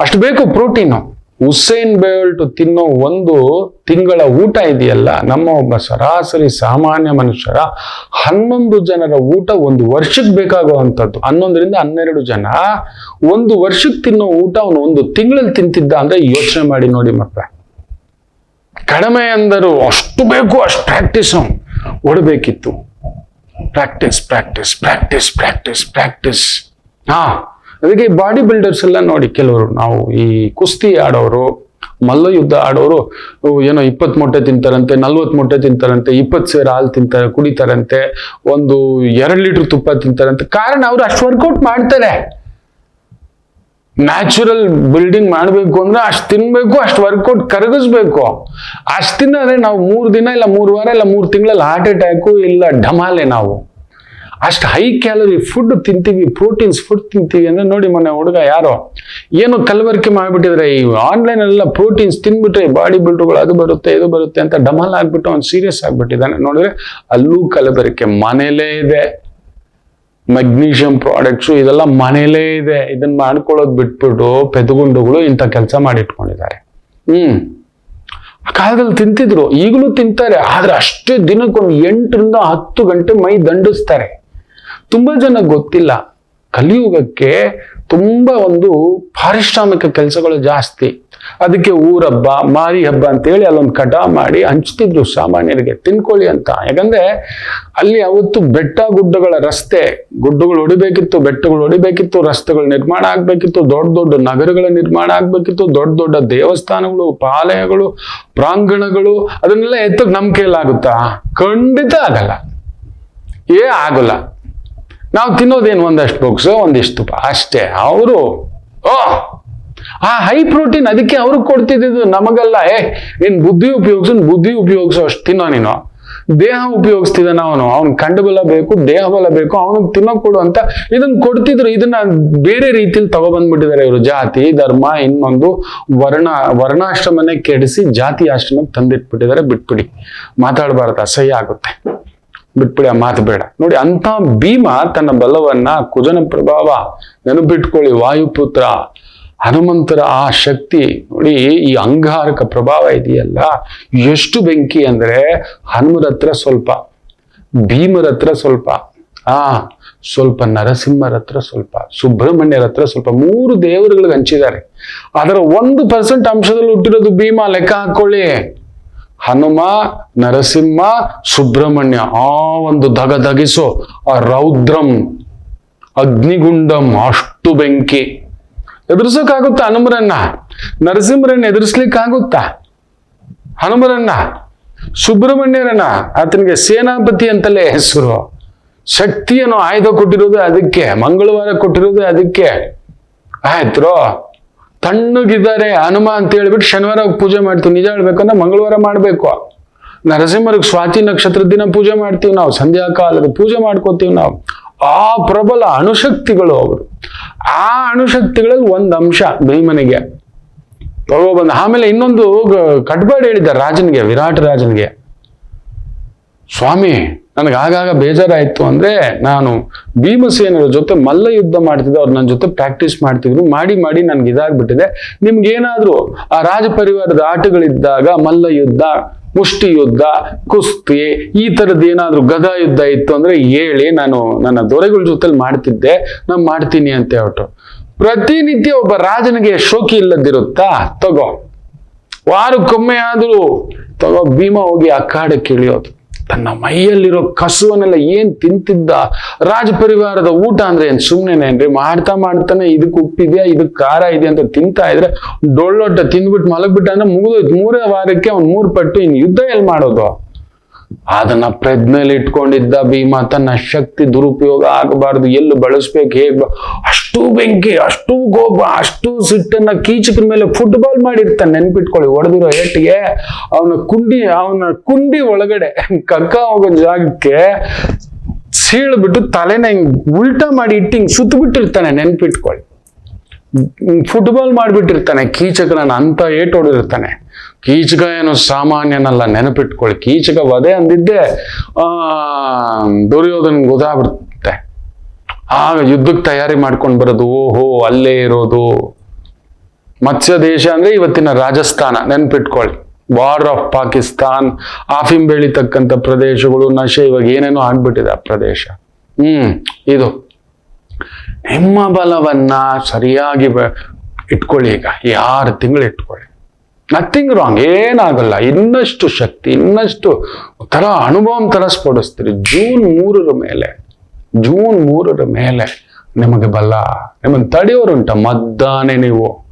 ಅಷ್ಟು ಬೇಕು ಪ್ರೋಟೀನು. ಹುಸೇನ್ ಬೇಲ್ಟ್ ತಿನ್ನೋ ಒಂದು ತಿಂಗಳ ಊಟ ಇದೆಯಲ್ಲ, ನಮ್ಮ ಒಬ್ಬ ಸರಾಸರಿ ಸಾಮಾನ್ಯ ಮನುಷ್ಯರ ಹನ್ನೊಂದು ಜನರ ಊಟ ಒಂದು ವರ್ಷಕ್ಕೆ ಬೇಕಾಗುವಂಥದ್ದು. ಹನ್ನೊಂದರಿಂದ ಹನ್ನೆರಡು ಜನ ಒಂದು ವರ್ಷಕ್ಕೆ ತಿನ್ನೋ ಊಟ ಅವನು ಒಂದು ತಿಂಗಳಲ್ಲಿ ತಿಂತಿದ್ದ ಅಂದ್ರೆ ಯೋಚನೆ ಮಾಡಿ ನೋಡಿ ಮಕ್ಕಳ ಕಡಿಮೆ ಅಂದರು ಅಷ್ಟು ಬೇಕು, ಅಷ್ಟು practice ಓಡಬೇಕಿತ್ತು. Practice practice practice practice practice ಹಾ. ಅದಕ್ಕೆ ಬಾಡಿ ಬಿಲ್ಡರ್ಸ್ ಎಲ್ಲ ನೋಡಿ ಕೆಲವರು, ನಾವು ಈ ಕುಸ್ತಿ ಆಡೋರು, ಮಲ್ಲ ಯುದ್ಧ ಆಡೋರು ಏನೋ ಇಪ್ಪತ್ತು ಮೊಟ್ಟೆ ತಿಂತಾರಂತೆ, ನಲ್ವತ್ತು ಮೊಟ್ಟೆ ತಿಂತಾರಂತೆ, ಇಪ್ಪತ್ತು ಸಾವಿರ ಹಾಲು ತಿಂತಾರೆ, ಕುಡಿತಾರಂತೆ, ಒಂದು ಎರಡು ಲೀಟರ್ ತುಪ್ಪ ತಿಂತಾರಂತೆ. ಕಾರಣ ಅವ್ರು ಅಷ್ಟು ವರ್ಕೌಟ್ ಮಾಡ್ತಾರೆ. ನ್ಯಾಚುರಲ್ ಬಿಲ್ಡಿಂಗ್ ಮಾಡಬೇಕು ಅಂದ್ರೆ ಅಷ್ಟು ತಿನ್ಬೇಕು, ಅಷ್ಟು ವರ್ಕೌಟ್ ಕರಗಿಸ್ಬೇಕು. ಅಷ್ಟು ತಿನ್ನೋದ್ರೆ ನಾವು ಮೂರು ದಿನ ಇಲ್ಲ ಮೂರು ವಾರ ಇಲ್ಲ ಮೂರು ತಿಂಗಳಲ್ಲಿ ಹಾರ್ಟ್ ಅಟ್ಯಾಕು ಇಲ್ಲ ಢಮಾಲೆ ನಾವು. ಅಷ್ಟು ಹೈ ಕ್ಯಾಲರಿ ಫುಡ್ ತಿಂತೀವಿ ಪ್ರೋಟೀನ್ಸ್ ಫುಡ್ ತಿಂತೀವಿ ಅಂದ್ರೆ ನೋಡಿ ಮೊನ್ನೆ ಹುಡುಗ ಯಾರೋ, ಏನು ಕಲಬೆರಕೆ ಮಾಡಿಬಿಟ್ಟಿದ್ರೆ ಈ ಆನ್ಲೈನ್ ಎಲ್ಲ ಪ್ರೋಟೀನ್ಸ್ ತಿನ್ಬಿಟ್ರೆ ಬಾಡಿ ಬಿಲ್ಡರ್ಗಳು ಅದು ಬರುತ್ತೆ, ಇದು ಬರುತ್ತೆ ಅಂತ ಡಮಲ್ ಆಗಿಬಿಟ್ಟು ಅವ್ನು ಸೀರಿಯಸ್ ಆಗ್ಬಿಟ್ಟಿದ್ದಾನೆ. ನೋಡಿದ್ರೆ ಅಲ್ಲೂ ಕಲಬೆರಕೆ ಮನೇಲೇ ಇದೆ. ಮೆಗ್ನೀಷಿಯಂ ಪ್ರಾಡಕ್ಟ್ಸು ಇದೆಲ್ಲ ಮನೇಲೇ ಇದೆ. ಇದನ್ನ ಮಾಡ್ಕೊಳ್ಳೋದು ಬಿಟ್ಬಿಟ್ಟು ಪೆದಗುಂಡುಗಳು ಇಂಥ ಕೆಲಸ ಮಾಡಿಟ್ಕೊಂಡಿದ್ದಾರೆ. ಹ್ಮ್. ಆ ಕಾಲದಲ್ಲಿ ತಿಂತಿದ್ರು, ಈಗಲೂ ತಿಂತಾರೆ, ಆದ್ರೆ ಅಷ್ಟೇ ದಿನಕ್ಕೊಂದು ಎಂಟರಿಂದ ಹತ್ತು ಗಂಟೆ ಮೈ ದಂಡಿಸ್ತಾರೆ. ತುಂಬಾ ಜನ ಗೊತ್ತಿಲ್ಲ. ಕಲಿಯುಗಕ್ಕೆ ತುಂಬಾ ಒಂದು ಪಾರಿಶ್ರಾಮಿಕ ಕೆಲಸಗಳು ಜಾಸ್ತಿ. ಅದಕ್ಕೆ ಊರಬ್ಬ ಮಾರಿ ಹಬ್ಬ ಅಂತೇಳಿ ಅಲ್ಲೊಂದು ಕಟ ಮಾಡಿ ಹಂಚ್ತಿದ್ರು ಸಾಮಾನ್ಯರಿಗೆ. ತಿನ್ಕೊಳ್ಳಿ ಅಂತ. ಯಾಕಂದ್ರೆ ಅಲ್ಲಿ ಅವತ್ತು ಬೆಟ್ಟ ಗುಡ್ಡಗಳ ರಸ್ತೆ, ಗುಡ್ಡಗಳು ಹೊಡಿಬೇಕಿತ್ತು ಬೆಟ್ಟಗಳು ಹೊಡಿಬೇಕಿತ್ತು ರಸ್ತೆಗಳು ನಿರ್ಮಾಣ ಆಗ್ಬೇಕಿತ್ತು, ದೊಡ್ಡ ದೊಡ್ಡ ನಗರಗಳ ನಿರ್ಮಾಣ ಆಗ್ಬೇಕಿತ್ತು, ದೊಡ್ಡ ದೊಡ್ಡ ದೇವಸ್ಥಾನಗಳು, ಪಾಲಯಗಳು, ಪ್ರಾಂಗಣಗಳು, ಅದನ್ನೆಲ್ಲ ಎತ್ತಕ್ ಎಲ್ಲ ಆಗುತ್ತಾ ಖಂಡಿತ ಆಗಲ್ಲ. ಏ, ಆಗಲ್ಲ. ನಾವು ತಿನ್ನೋದೇನು ಒಂದಷ್ಟು ಬುಕ್ಸ್ ಒಂದಿಷ್ಟು ತುಪ್ಪ. ಅಷ್ಟೇ. ಅವರು, ಓ, ಆ ಹೈ ಪ್ರೋಟೀನ್ ಅದಕ್ಕೆ ಅವ್ರಿಗೆ ಕೊಡ್ತಿದ್ದು ನಮಗಲ್ಲ. ಏ, ನೀನ್ ಬುದ್ಧಿ ಉಪಯೋಗಿಸು ಬುದ್ಧಿ ಉಪಯೋಗಿಸು ಅಷ್ಟು ತಿನ್ನೋ ನೀನು. ದೇಹ ಉಪಯೋಗಿಸ್ತಿದ್ದಾನ ಅವನು. ಅವ್ನ ಕಂಡು ಬಲ ಬೇಕು, ದೇಹ ಬಲ ಬೇಕು, ಅವನಿಗೆ ತಿನ್ನೋ ಕೊಡು ಅಂತ ಇದನ್ನ ಕೊಡ್ತಿದ್ರು. ಇದನ್ನ ಬೇರೆ ರೀತಿಯಲ್ಲಿ ತಗೊಬಂದ್ಬಿಟ್ಟಿದ್ದಾರೆ ಇವರು. ಜಾತಿ, ಧರ್ಮ, ಇನ್ನೊಂದು ವರ್ಣ, ವರ್ಣಾಶ್ರಮನೆ ಕೆಡಿಸಿ ಜಾತಿ ಆಶ್ರಮಕ್ಕೆ ತಂದಿಟ್ಬಿಟ್ಟಿದ್ದಾರೆ. ಬಿಟ್ಬಿಡಿ. ಮಾತಾಡಬಾರ್ದು. ಅಸಹ್ಯ ಆಗುತ್ತೆ. ಬಿಟ್ಬಿಡಿ ಆ ಮಾತು ಬೇಡ. ನೋಡಿ ಅಂತ ಭೀಮ ತನ್ನ ಬಲವನ್ನ ಕುಜನ ಪ್ರಭಾವ ನೆನಪಿಟ್ಕೊಳ್ಳಿ ವಾಯುಪುತ್ರ, ಹನುಮಂತರ ಆ ಶಕ್ತಿ. ನೋಡಿ ಈ ಅಂಗಾರಕ ಪ್ರಭಾವ ಇದೆಯಲ್ಲ, ಎಷ್ಟು ಬೆಂಕಿ ಅಂದ್ರೆ ಹನುಮರ ಹತ್ರ ಸ್ವಲ್ಪ, ಭೀಮರ ಹತ್ರ ಸ್ವಲ್ಪ, ಆ, ಸ್ವಲ್ಪ ನರಸಿಂಹರ ಹತ್ರ ಸ್ವಲ್ಪ, ಸುಬ್ರಹ್ಮಣ್ಯರ ಹತ್ರ ಸ್ವಲ್ಪ ಮೂರು ದೇವರುಗಳಿಗೆ ಹಂಚಿದ್ದಾರೆ. ಅದರ ಒಂದು ಪರ್ಸೆಂಟ್ ಅಂಶದಲ್ಲಿ ಹುಟ್ಟಿರೋದು ಭೀಮ, ಲೆಕ್ಕ ಹಾಕೊಳ್ಳಿ. ಹನುಮ, ನರಸಿಂಹ, ಸುಬ್ರಹ್ಮಣ್ಯ, ಆ ಒಂದು ಧಗಧಗಿಸೋ ಆ ರೌದ್ರಂ, ಅಗ್ನಿಗುಂಡಂ, ಅಷ್ಟು ಬೆಂಕಿ. ಎದುರಿಸೋಕ್ಕಾಗುತ್ತಾ ಹನುಮರನ್ನ? ನರಸಿಂಹರನ್ನ ಎದುರಿಸ್ಲಿಕ್ಕಾಗುತ್ತಾ? ಹನುಮರನ್ನ? ಸುಬ್ರಹ್ಮಣ್ಯರನ್ನ? ಆತನಿಗೆ ಸೇನಾಪತಿ ಅಂತಲೇ ಹೆಸರು. ಶಕ್ತಿಯನ್ನು ಆಯುಧ ಕೊಟ್ಟಿರೋದು ಅದಕ್ಕೆ, ಮಂಗಳವಾರ ಕೊಟ್ಟಿರೋದು ಅದಕ್ಕೆ. ಆಯ್ತ್ರೋ? ತಣ್ಣಗಿದ್ದಾರೆ ಹನುಮ ಅಂತ ಹೇಳ್ಬಿಟ್ಟು ಶನಿವಾರ ಪೂಜೆ ಮಾಡ್ತೀವಿ. ನಿಜ ಹೇಳ್ಬೇಕಂದ್ರೆ ಮಂಗಳವಾರ ಮಾಡಬೇಕು. ನರಸಿಂಹರಿಗೆ ಸ್ವಾತಿ ನಕ್ಷತ್ರ ದಿನ ಪೂಜೆ ಮಾಡ್ತೀವಿ ನಾವು. ಸಂಧ್ಯಾ ಕಾಲದ ಪೂಜೆ ಮಾಡ್ಕೋತೀವಿ ನಾವು. ಆ ಪ್ರಬಲ ಅಣುಶಕ್ತಿಗಳು ಅವರು. ಆ ಅಣುಶಕ್ತಿಗಳಲ್ಲಿ ಒಂದು ಅಂಶ ಭೀಮನಿಗೆ. ಬಂದ. ಆಮೇಲೆ ಇನ್ನೊಂದು ಕಟ್ಬಾಡ್ ಹೇಳಿದ್ದ ರಾಜನಿಗೆ, ವಿರಾಟ್ ರಾಜನಿಗೆ. ಸ್ವಾಮಿ ನನಗೆ ಆಗಾಗ ಬೇಜಾರಾಯ್ತು ಅಂದ್ರೆ ನಾನು ಭೀಮಸೇನರ ಜೊತೆ ಮಲ್ಲ ಯುದ್ಧ ಮಾಡ್ತಿದ್ದೆ. ಅವ್ರು ನನ್ನ ಜೊತೆ ಪ್ರಾಕ್ಟೀಸ್ ಮಾಡ್ತಿದ್ರು. ಮಾಡಿ ಮಾಡಿ ನನ್ಗೆ ಇದಾಗ್ಬಿಟ್ಟಿದೆ. ನಿಮ್ಗೇನಾದ್ರೂ ಆ ರಾಜ ಪರಿವಾರದ ಆಟಗಳಿದ್ದಾಗ ಮಲ್ಲ ಯುದ್ಧ ಮುಷ್ಟಿ ಯುದ್ಧ ಕುಸ್ತಿ ಈ ತರದ್ ಏನಾದ್ರೂ ಗದಾ ಯುದ್ಧ ಇತ್ತು ಅಂದ್ರೆ ಹೇಳಿ ನಾನು ನನ್ನ ದೊರೆಗಳ ಜೊತೆಲಿ ಮಾಡ್ತಿದ್ದೆ. ನಾನು ಮಾಡ್ತೀನಿ ಅಂತ ಹೇಳ್ಬಿಟ್ಟು. ಪ್ರತಿನಿತ್ಯ ಒಬ್ಬ ರಾಜನಿಗೆ ಶೋಕಿ ಇಲ್ಲದಿರುತ್ತಾ? ತಗೋ. ವಾರಕ್ಕೊಮ್ಮೆ ಆದ್ರೂ ತಗೋ. ಭೀಮ ಹೋಗಿ ಅಖಾಡಕ್ಕೆ ಇಳಿಯೋದು ತನ್ನ ಮೈಯಲ್ಲಿರೋ ಕಸುವನ್ನೆಲ್ಲ ಏನು ತಿಂತಿದ್ದ ರಾಜ ಪರಿವಾರದ ಊಟ ಅಂದ್ರೆ ಏನ್ ಸುಮ್ನೆನೇನ್ರಿ ಮಾಡ್ತಾ ಮಾಡ್ತಾನೆ ಇದಕ್ಕೆ ಉಪ್ಪಿದೆಯಾ, ಇದಕ್ಕೆ ಖಾರ ಇದೆ ಅಂತ ತಿಂತಾ ಇದ್ರೆ ಡೊಳ್ಳೊಟ್ಟ ತಿಂದ್ಬಿಟ್ಟು ಮಲಗ್ಬಿಟ್ಟ ಅಂದ್ರೆ ಮುಗಿದೋಯ್ತು. ಮೂರೇ ವಾರಕ್ಕೆ ಅವ್ನು ಮೂರು ಪಟ್ಟು ಇನ್ನು ಯುದ್ಧ ಎಲ್ಲಿ ಮಾಡೋದು? ಅದನ್ನ ಪ್ರಜ್ಞೆಯಲ್ಲಿ ಇಟ್ಕೊಂಡಿದ್ದ ಭೀಮ ತನ್ನ ಶಕ್ತಿ ದುರುಪಯೋಗ ಆಗಬಾರದು. ಎಲ್ಲಿ ಬಳಸ್ಬೇಕು, ಹೇಗ್ ಅಷ್ಟು ಬೆಂಕಿ, ಅಷ್ಟು ಕೋಪ ಅಷ್ಟು ಸಿಟ್ಟನ್ನ ಕೀಚಕನ ಮೇಲೆ ಫುಟ್ಬಾಲ್ ಮಾಡಿರ್ತಾನೆ. ನೆನ್ಪಿಟ್ಕೊಳ್ಳಿ, ಹೊಡೆದಿರೋ ಹೆಟ್ಟಿಗೆ ಅವನ ಕುಂಡಿ ಅವನ ಕುಂಡಿ ಒಳಗಡೆ ಕಕ್ಕ ಹೋಗೋ ಜಾಗಕ್ಕೆ ಸೀಳ್ಬಿಟ್ಟು ತಲೆನ ಹಿಂಗ್ ಉಲ್ಟಾ ಮಾಡಿ ಇಟ್ಟು ಹಿಂಗ್ ಸುತ್ತ ಬಿಟ್ಟಿರ್ತಾನೆ, ನೆನ್ಪಿಟ್ಕೊಳ್ಳಿ. ಫುಟ್ಬಾಲ್ ಮಾಡಿಬಿಟ್ಟಿರ್ತಾನೆ ಕೀಚಕನ ಅಂತ ಏಟ್ ಹೊಡೆದಿರ್ತಾನೆ ಕೀಚಕ ಏನು ಸಾಮಾನ್ಯನಲ್ಲ, ನೆನಪಿಟ್ಕೊಳ್ಳಿ. ಕೀಚಕ ವಧೆ ಅಂದಿದ್ದೆ, ಆ, ದುರ್ಯೋಧನ್ ಗೊತ್ತಾಗ್ಬಿಡುತ್ತೆ ಆಗ ಯುದ್ಧಕ್ಕೆ ತಯಾರಿ ಮಾಡ್ಕೊಂಡು ಬರೋದು, ಓಹೋ, ಅಲ್ಲೇ ಇರೋದು. ಮತ್ಸ್ಯ ದೇಶ ಅಂದ್ರೆ ಇವತ್ತಿನ ರಾಜಸ್ಥಾನ, ನೆನಪಿಟ್ಕೊಳ್ಳಿ. ಬಾರ್ಡರ್ ಆಫ್ ಪಾಕಿಸ್ತಾನ್ ಆಫಿಮ್ ಬೆಳಿತಕ್ಕಂಥ ಪ್ರದೇಶಗಳು ನಶೆ, ಇವಾಗ ಏನೇನೋ ಆಗ್ಬಿಟ್ಟಿದೆ ಆ ಪ್ರದೇಶ. ಹ್ಮ್, ಇದು. ನಿಮ್ಮ ಬಲವನ್ನ ಸರಿಯಾಗಿ ಇಟ್ಕೊಳ್ಳಿ ಈಗ. ಯಾರು ತಿಂಗಳು ಇಟ್ಕೊಳ್ಳಿ. ನಥಿಂಗ್ ರಾಂಗ್ ಏನಾಗಲ್ಲ. ಇನ್ನಷ್ಟು ಶಕ್ತಿ, ಇನ್ನಷ್ಟು ತರ ಅನುಭವ ಥರ ಸ್ಫೋಟಿಸ್ತೀರಿ. ಜೂನ್ ಮೂರರ ಮೇಲೆ, ಜೂನ್ ಮೂರರ ಮೇಲೆ ನಿಮಗೆ ಬಲ್ಲ ನಿಮ್ಮನ್ನು ತಡೆಯೋರುಂಟ. ಮದ್ದಾನೆ ನೀವು.